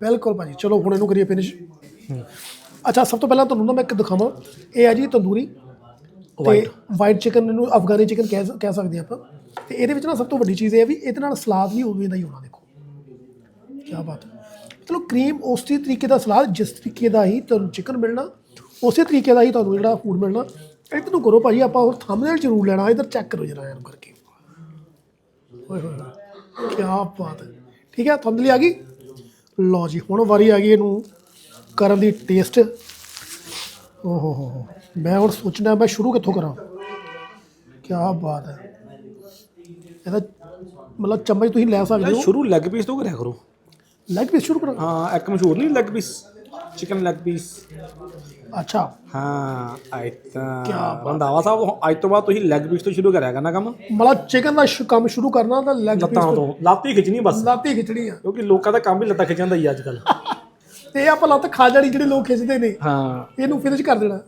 ਬਿਲਕੁਲ ਭਾਜੀ ਚਲੋ ਹੁਣ ਇਹਨੂੰ ਕਰੀਏ ਫਿਨਿਸ਼ ਅੱਛਾ ਸਭ ਤੋਂ ਪਹਿਲਾਂ ਤੁਹਾਨੂੰ ਨਾ ਮੈਂ ਇੱਕ ਦਿਖਾਵਾਂ ਇਹ ਆ ਜੀ ਤੰਦੂਰੀ ਤੇ ਵਾਈਟ ਚਿਕਨ ਨੂੰ ਅਫਗਾਨੀ ਚਿਕਨ ਕਹਿ ਕਹਿ ਸਕਦੇ ਆਪਾਂ। ਤੇ ਇਹਦੇ ਵਿੱਚ ਨਾ ਸਭ ਤੋਂ ਵੱਡੀ ਚੀਜ਼ ਇਹ ਹੈ ਵੀ ਇਹਦੇ ਨਾਲ ਸਲਾਦ ਵੀ ਉਵੇਂ ਦਾ ਹੀ ਹੋਣਾ ਦੇਖੋ। ਕੀ ਬਾਤ। ਹੈ ਚਲੋ ਕਰੀਮ ਉਸੇ ਤਰੀਕੇ ਦਾ ਸਲਾਦ ਜਿਸ ਤਰੀਕੇ ਦਾ ਹੀ ਤੁਹਾਨੂੰ ਚਿਕਨ ਮਿਲਣਾ ਉਸੇ ਤਰੀਕੇ ਦਾ ਹੀ ਤੁਹਾਨੂੰ ਜਿਹੜਾ ਫੂਡ ਮਿਲਣਾ ਇੱਧਰ ਨੂੰ ਕਰੋ ਭਾਜੀ ਆਪਾਂ ਹੋਰ ਥੰਬਨੇਲ ਜ਼ਰੂਰ ਲੈਣਾ ਇੱਧਰ ਚੈੱਕ ਕਰੋ ਜਰਾ ਇਹਨੂੰ ਕਰਕੇ। ਓਏ ਹੋਏ ਕੀ ਬਾਤ ਹੈ। ਠੀਕ ਹੈ ਥੰਬਨੇਲ ਆ ਗਈ? ਲਓ ਜੀ ਹੁਣ ਵਾਰੀ ਆ ਗਈ ਇਹਨੂੰ ਕਰਨ ਦੀ ਟੇਸਟ ਓ ਹੋ ਹੋ ਹੋ ਮੈਂ ਹੁਣ ਸੋਚਣਾ ਮੈਂ ਸ਼ੁਰੂ ਕਿੱਥੋਂ ਕਰਾਂ? ਕੀ ਬਾਤ ਹੈ। ਇਹਦਾ ਮਤਲਬ ਚਮਚ ਤੁਸੀਂ ਲੈ ਸਕਦੇ ਹੋ। ਸ਼ੁਰੂ ਲੈਗ ਪੀਸ ਤੋਂ ਕਰਿਆ ਕਰੋ। ਲੈਗ ਪੀਸ ਸ਼ੁਰੂ ਕਰਾਂ? ਹਾਂ ਇੱਕ ਮਸ਼ਹੂਰ ਨਹੀਂ leg piece chicken leg piece ਅੱਛਾ। ਹਾਂ ਅੱਜ ਤਾਂ ਰੰਧਾਵਾ ਸਾਹਿਬ ਅੱਜ ਤੋਂ ਬਾਅਦ ਤੁਸੀਂ ਲੈਗ ਪੀਸ ਤੋਂ ਸ਼ੁਰੂ ਕਰਿਆ ਕਰਨਾ ਕੰਮ। ਮਤਲਬ ਚਿਕਨ ਦਾ ਸ਼- ਕੰਮ ਸ਼ੁਰੂ ਕਰਨਾ ਤਾਂ ਲੈਗ ਲੱਤਾਂ ਪੀਸ ਤੋਂ। ਲਾਤੀ ਖਿੱਚਣੀ ਬਸ। ਲਾਤੀ ਖਿਚੜੀ ਆ ਕਿਉਂਕਿ ਲੋਕਾਂ ਦਾ ਕੰਮ ਹੀ ਲੱਤਾਂ ਖਿੱਚਣ ਦਾ ਹੀ ਅੱਜ ਕੱਲ ਤੇ ਇਹ ਆਪਾਂ ਲੱਤ ਖਾ ਜਾਣੀ ਜਿਹੜੇ ਲੋਕ ਖਿੱਚਦੇ ਨੇ। ਹਾਂ। ਇਹਨੂੰ ਫਿਨਿਸ਼ ਕਰ ਦੇਣਾ।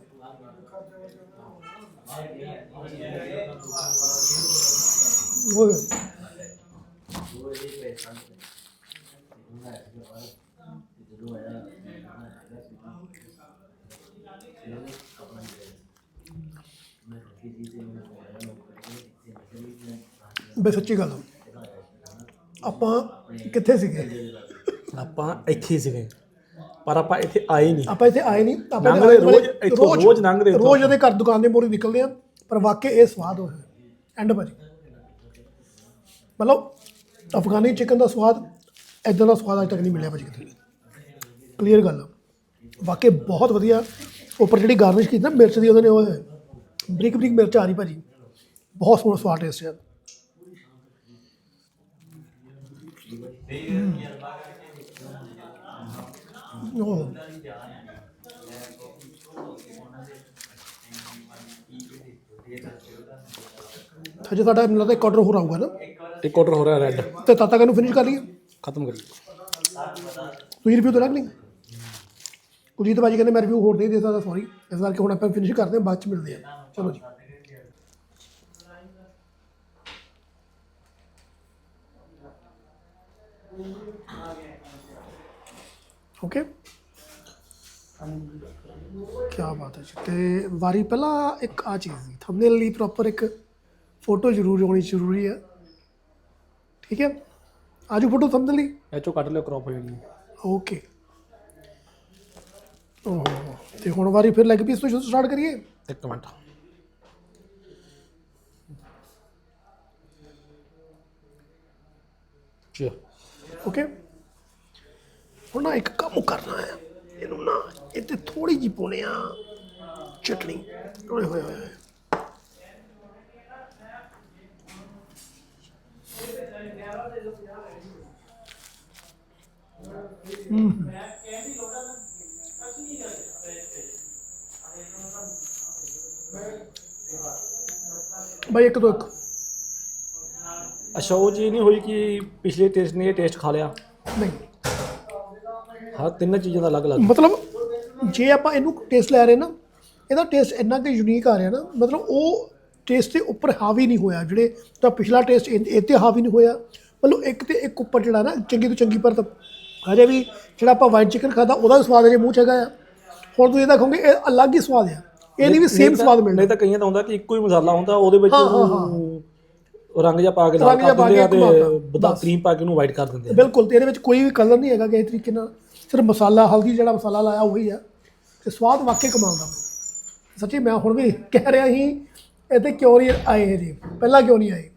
ਬੇ ਸੱਚੀ ਗੱਲ ਆਪਾਂ ਕਿੱਥੇ ਸੀਗੇ? ਆਪਾਂ ਇੱਥੇ ਸੀਗੇ। ਪਰ ਆਪਾਂ ਇੱਥੇ ਆਏ ਨਹੀਂ। ਆਪਾਂ ਇੱਥੇ ਆਏ ਨਹੀਂ। ਆਪਾਂ ਲੰਘਦੇ ਰੋਜ਼, ਇੱਥੋਂ ਰੋਜ਼ ਲੰਘਦੇ। ਰੋਜ਼ ਉਹਦੇ ਘਰ ਦੁਕਾਨ ਦੇ ਮੋਰੇ ਨਿਕਲਦੇ ਆ ਪਰ ਵਾਕਈ ਇਹ ਸਵਾਦ ਹੋਇਆ। ਐਂਡ ਭਾਜੀ। ਮਤਲਬ ਅਫਗਾਨੀ ਚਿਕਨ ਦਾ ਸਵਾਦ ਇਦਾਂ ਦਾ ਸਵਾਦ ਅਜੇ ਤੱਕ ਨਹੀਂ ਮਿਲਿਆ ਭਾਜੀ ਕਿਤੇ ਕਲੀਅਰ ਗੱਲ ਆ। ਵਾਕਈ ਬਹੁਤ ਵਧੀਆ। ਉੱਪਰ ਜਿਹੜੀ ਗਾਰਨਿਸ਼ ਕੀਤੀ ਨਾ ਮਿਰਚ ਦੀ ਉਹਦੇ ਨੇ ਉਹ ਬਰੀਕ ਬਰੀਕ ਮਿਰਚ ਆ ਰਹੀ ਭਾਜੀ। ਬਹੁਤ ਸੋਹਣਾ ਸਵਾਦ ਟੇਸਟ ਹੈ ਉਹ ਅਜੇ ਸਾਡਾ ਮੈਨੂੰ ਲੱਗਦਾ ਇੱਕ ਆਰਡਰ ਹੋਰ ਆਊਗਾ ਨਾ। ਇੱਕ ਆਰਡਰ ਹੋ ਰਿਹਾ ਰੈੱਡ ਤੇ ਤਦ ਤੱਕ ਇਹਨੂੰ ਫਿਨਿਸ਼ ਕਰ ਲਈਏ। ਖਤਮ ਕਰੀਏ ਤੁਸੀਂ ਰਿਵਿਊ ਤਾਂ ਲੱਗ ਨਹੀਂ ਕੁਲਜੀਤ ਭਾਜੀ ਕਹਿੰਦੇ ਮੈਂ ਰਿਵਿਊ ਹੋਰ ਨਹੀਂ ਦੇ ਸਕਦਾ ਸੌਰੀ ਇਸ ਕਰਕੇ ਹੁਣ ਆਪਾਂ ਫਿਨਿਸ਼ ਕਰਦੇ ਹਾਂ ਬਾਅਦ ਚ ਮਿਲਦੇ ਹਾਂ। ਚਲੋ ਜੀ। ਓਕੇ ਕੀ ਬਾਤ ਹੈ ਜੀ ਤੇ ਵਾਰੀ ਪਹਿਲਾਂ ਇੱਕ ਆ ਚੀਜ਼ ਸੀ ਥੰਬਨੇਲ ਲਈ ਪ੍ਰੋਪਰ ਇੱਕ ਫੋਟੋ ਜ਼ਰੂਰ ਹੋਣੀ ਜ਼ਰੂਰੀ ਹੈ ਠੀਕ ਹੈ ਆਜੋ ਫੋਟੋ ਥੰਬਨੇਲ ਲਈ ਇਹ ਚੋਂ ਕੱਢ ਲਿਓ ਕ੍ਰੌਪ ਹੋ ਜਾਣੀ ਹੈ। ਓਕੇ ਓਹ ਤੇ ਹੁਣ ਵਾਰੀ ਫਿਰ ਲੈਗ ਪੀਸ ਤੋਂ ਸਟਾਰਟ ਕਰੀਏ ਇੱਕ ਮਿੰਟ ਚਲੋ ਓਕੇ ਹੁਣ ਨਾ ਇੱਕ ਕੰਮ ਕਰਨਾ ਹੈ। ਇਹਨੂੰ ਨਾ ਇੱਥੇ ਥੋੜੀ ਜਿਹੀ ਪਾਉਣੇ ਆ ਚਟਣੀ ਓਏ ਹੋਏ ਹੋਏ ਹੋਏ। ਬਾਈ, ਇੱਕ ਦੋ ਇੱਕ। ਅੱਛਾ ਉਹ ਚੀਜ਼ ਨਹੀਂ ਹੋਈ ਕਿ ਪਿਛਲੇ ਟੇਸਟ ਨੇ ਇਹ ਟੇਸਟ ਖਾ ਲਿਆ? ਨਹੀਂ। ਹਰ ਤਿੰਨ ਚੀਜ਼ਾਂ ਦਾ ਅਲੱਗ-ਅਲੱਗ। ਮਤਲਬ ਜੇ ਆਪਾਂ ਇਹਨੂੰ ਟੇਸਟ ਲੈ ਰਹੇ ਨਾ ਇਹਦਾ ਟੇਸਟ ਇੰਨਾ ਕਿ ਯੂਨੀਕ ਆ ਰਿਹਾ ਨਾ ਮਤਲਬ ਉਹ ਟੇਸਟ ਦੇ ਉੱਪਰ ਹਾਵੀ ਨਹੀਂ ਹੋਇਆ ਜਿਹੜੇ ਤਾਂ ਪਿਛਲਾ ਟੇਸਟ ਤੇ ਹਾਵੀ ਨਹੀਂ ਹੋਇਆ। ਮਤਲਬ ਇੱਕ ਤੇ ਇੱਕ ਉੱਪਰ ਜਿਹੜਾ ਨਾ ਚੰਗੀ ਤੋਂ ਚੰਗੀ ਪਰ ਹਜੇ ਵੀ ਜਿਹੜਾ ਆਪਾਂ ਵਾਈਟ ਚਿਕਨ ਖਾਦਾ ਉਹਦਾ ਵੀ ਸਵਾਦ ਅਜੇ ਮੂੰਹ 'ਚ ਹੈਗਾ ਆ। ਹੁਣ ਤੁਸੀਂ ਇਹ ਦੇਖੋਗੇ ਇਹ ਅਲੱਗ ਹੀ ਸਵਾਦ ਆ। ਇਹ ਨਹੀਂ ਵੀ ਸੇਮ ਸਵਾਦ ਮਿਲਣਾ ਨਹੀਂ ਤਾਂ ਕਈਆਂ ਦਾ ਹੁੰਦਾ ਕਿ ਇੱਕੋ ਹੀ ਮਸਾਲਾ ਹੁੰਦਾ ਉਹਦੇ ਵਿੱਚ ਰੰਗ ਜਿਹਾ ਪਾ ਕੇ ਲਾਲ ਰੰਗ ਜਿਹਾ ਕਰ ਪਾ ਦਿੰਦੇ ਆ ਕੇ ਘੁਮਾਤਾ, ਤੇ ਬਦਾਮ ਕਰੀਮ ਪਾ ਕੇ ਉਹਨੂੰ ਵਾਈਟ ਕਰ ਦਿੰਦੇ ਆ। ਬਿਲਕੁਲ ਤੇ ਇਹਦੇ ਵਿੱਚ ਕੋਈ ਵੀ ਕਲਰ ਨਹੀਂ ਹੈਗਾ ਕਿਸੇ ਤਰੀਕੇ ਨਾਲ। ਸਿਰਫ ਮਸਾਲਾ ਹਲਦੀ ਜਿਹੜਾ ਮਸਾਲਾ ਲਾਇਆ ਉਹੀ ਆ। ਤੇ ਸਵਾਦ ਵਾਕਈ ਕਮਾਲ ਦਾ। ਸੱਚੀ ਮੈਂ ਹੁਣ ਵੀ ਕਹਿ ਰਿਹਾ ਸੀ ਇੱਥੇ ਕਿਉਂ ਨਹੀਂ ਆਏ ਇਹ ਜੀ? ਪਹਿਲਾਂ ਕਿਉਂ ਨਹੀਂ ਆਏ?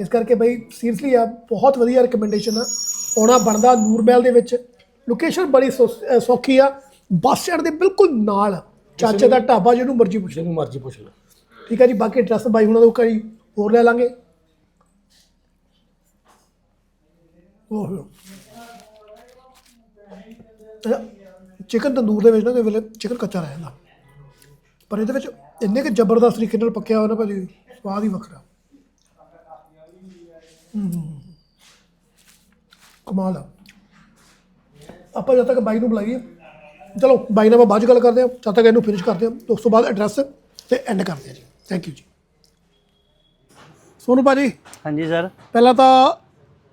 ਇਸ ਕਰਕੇ ਬਈ ਸੀਰੀਅਸਲੀ ਆ ਬਹੁਤ ਵਧੀਆ ਰეკਮੈਂਡੇਸ਼ਨ ਆ। ਆਉਣਾ ਬਣਦਾ ਨੂਰਮਹਿਲ ਦੇ ਵਿੱਚ। ਲੋਕੇਸ਼ਨ ਬੜੀ ਸੌ- ਅਹ ਸੌਖੀ ਆ। ਬੱਸ ਸਟੈਂਡ ਦੇ ਬਿਲਕੁਲ ਨਾਲ ਚਾਚੇ ਦਾ ਢਾਬਾ ਜਿਹਨੂੰ ਮਰਜ਼ੀ ਪੁੱਛ ਲਓ। ਜਿਹਨੂੰ ਮਰਜ਼ੀ ਪੁੱਛ ਲਓ। ਠੀਕ ਹੈ ਜੀ ਬਾਕੀ ਐਡਰੈਸ ਬਾਈ ਹੁਣਾਂ ਤੋਂ ਕਰੀ ਹੋਰ ਲੈ ਲਾਂਗੇ। ਉਹ ਚਿਕਨ ਤੰਦੂਰ ਦੇ ਵਿੱਚ ਨਾ ਕੋਈ ਵੇਲੇ ਚਿਕਨ ਕੱਚਾ ਰਹਿ ਜਾਂਦਾ। ਪਰ ਇਹਦੇ ਵਿੱਚ ਇੰਨੇ ਕਿ ਜ਼ਬਰਦਸਤ ਤਰੀਕੇ ਨਾਲ ਪੱਕਿਆ ਹੋਇਆ ਨਾ ਭਾਜੀ, ਸਵਾਦ ਹੀ ਵੱਖਰਾ। ਕਮਾਲ ਆ। ਆਪਾਂ ਜਦ ਤੱਕ ਬਾਈ ਨੂੰ ਬੁਲਾਈਏ, ਚਲੋ ਬਾਈ ਨਾਲ ਆਪਾਂ ਬਾਅਦ 'ਚ ਗੱਲ ਕਰਦੇ ਹਾਂ, ਜਦ ਤੱਕ ਇਹਨੂੰ ਫਿਨਿਸ਼ ਕਰਦੇ ਹਾਂ, ਉਸ ਤੋਂ ਬਾਅਦ ਐਡਰੈਸ ਤੇ ਐਂਡ ਕਰਦੇ ਹਾਂ ਜੀ। ਥੈਂਕ ਯੂ ਜੀ। ਸੋਨੂ ਭਾਜੀ ਹਾਂਜੀ ਸਰ। ਪਹਿਲਾਂ ਤਾਂ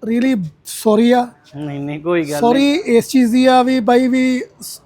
ਰੀਲੀ ਸੌਰੀ ਆ। ਨਹੀਂ ਨਹੀਂ ਕੋਈ ਗੱਲ ਸੌਰੀ ਇਸ ਚੀਜ਼ ਦੀ ਆ ਵੀ ਬਾਈ ਵੀ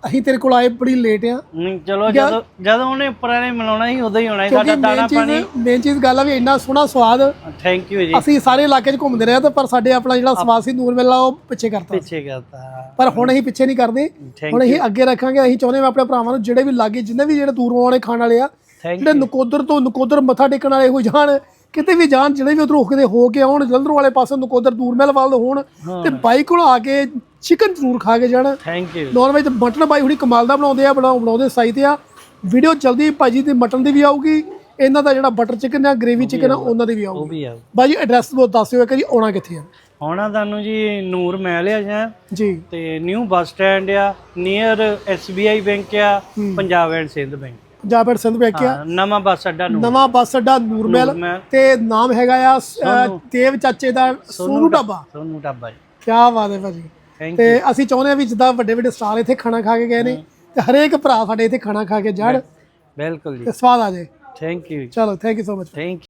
ਅਸੀਂ ਤੇਰੇ ਕੋਲ ਆਏ ਬੜੀ ਲੇਟ ਆ। ਨਹੀਂ ਚਲੋ ਜਦੋਂ ਜਦੋਂ ਉਹਨੇ ਉੱਪਰਾਂ ਨੇ ਮਿਲਾਉਣਾ ਸੀ ਉਦੋਂ ਹੀ ਹੋਣਾ ਸੀ ਸਾਡਾ ਦਾਣਾ ਪਾਣੀ। ਮੇਨ ਚੀਜ਼ ਗੱਲ ਆ ਵੀ ਇੰਨਾ ਸੋਹਣਾ ਸਵਾਦ ਥੈਂਕ ਯੂ ਜੀ। ਅਸੀਂ ਸਾਰੇ ਇਲਾਕੇ 'ਚ ਘੁੰਮਦੇ ਰਹੇ ਆ ਤੇ ਪਰ ਸਾਡੇ ਆਪਣਾ ਜਿਹੜਾ ਸਵਾਦ ਸੀ ਨੂਰ ਮੇਲਾ ਉਹ ਪਿੱਛੇ ਕਰਤਾ। ਪਿੱਛੇ ਕਰਤਾ। ਪਰ ਹੁਣ ਅਸੀਂ ਪਿੱਛੇ ਨਹੀਂ ਕਰਦੇ। Thank ਹੁਣ ਅਸੀਂ ਅੱਗੇ ਰੱਖਾਂਗੇ ਅਸੀਂ ਚਾਹੁੰਦੇ ਹਾਂ ਆਪਣੇ ਭਰਾਵਾਂ ਨੂੰ ਜਿਹੜੇ ਵੀ ਲਾਗੇ ਜਿੰਨੇ ਵੀ ਜਿਹੜੇ ਦੂਰੋਂ ਆਉਣੇ ਖਾਣ ਵਾਲੇ ਆ ਜਿਹੜੇ ਨਕੋਦਰ ਤੋਂ ਨਕੋਦਰ ਮੱਥਾ ਟੇਕਣ ਵਾਲੇ ਹੋ ਜਾਣ ਕਿਤੇ ਵੀ ਜਾਣ ਜਿਹੜੇ ਵੀ ਉਧਰੋਂ ਕਿਤੇ ਹੋ ਕੇ ਆਉਣ ਜਲੰਧਰ ਵਾਲੇ ਪਾਸੇ ਨਕੋਦਰ ਦੂਰਮਹਿਲ ਵੱਲ ਦੇ ਹੋਣ ਤੇ ਬਾਈ ਕੋਲ ਆ ਕੇ ਚਿਕਨ ਜ਼ਰੂਰ ਖਾ ਕੇ ਜਾਣ। Thank you non veg mutton ਬਾਈ ਹੁਣੀ ਕਮਾਲ ਦਾ ਬਣਾਉਂਦੇ ਆ ਬਣਾ ਬਣਾਉਂਦੇ ਸਾਈ ਤੇ ਆ। ਵੀਡੀਓ ਜਲਦੀ ਭਾਜੀ ਦੀ ਮਟਨ ਦੀ ਵੀ ਆਊਗੀ ਇਹਨਾਂ ਦਾ ਜਿਹੜਾ ਬਟਰ ਚਿਕਨ ਆ ਗ੍ਰੇਵੀ ਚਿਕਨ ਆ ਉਹਨਾਂ ਦੀ ਵੀ ਉਹ ਆਊਗੀ। ਵੀ ਆ ਬਾਈ ਐਡਰੈਸ ਬਹੁਤ ਦੱਸਿਓ ਕਿ ਜੀ ਆਉਣਾ ਕਿੱਥੇ ਆ? ਹੋਣਾ ਤੁਹਾਨੂੰ ਜੀ ਨੂਰ ਮਹਿਲ ਆ ਜਾਂ। ਜੀ। ਤੇ ਨਿਊ ਬੱਸ ਸਟੈਂਡ ਆ ਨੀਅਰ SBI ਬੈਂਕ ਆ ਪੰਜਾਬ ਐਂਡ ਸਿੰਧ ਬੈਂਕ। ਜਾਬੜ ਸਿੰਧ ਬੈਕ ਆ ਹਾਂ, ਨਵਾਂ ਬੱਸ ਅੱਡਾ ਨਵਾਂ ਬੱਸ ਅੱਡਾ ਨੂਰਮਹਿਲ। ਤੇ ਨਾਮ ਹੈਗਾ ਆ ਦੇਵ ਚਾਚੇ ਦਾ ਸੋਨੂ ਢਾਬਾ। ਸੋਨੂ ਢਾਬਾ ਜੀ। ਕੀ ਬਾਤ ਹੈ ਭਾਜੀ। ਤੇ ਅਸੀਂ ਚਾਹੁੰਦੇ ਆ ਵੀ ਜਿੱਦਾਂ ਵੱਡੇ ਵੱਡੇ ਸਟਾਰ ਇੱਥੇ ਖਾਣਾ ਖਾ ਕੇ ਗਏ ਨੇ ਤੇ ਹਰੇਕ ਭਰਾ ਸਾਡੇ ਇੱਥੇ ਖਾਣਾ ਖਾ ਕੇ ਜਾਣ। ਬਿਲਕੁਲ ਜੀ। ਤੇ ਸਵਾਦ ਆ ਜਾਏ। ਥੈਂਕ ਯੂ ਚਲੋ thank you so much thank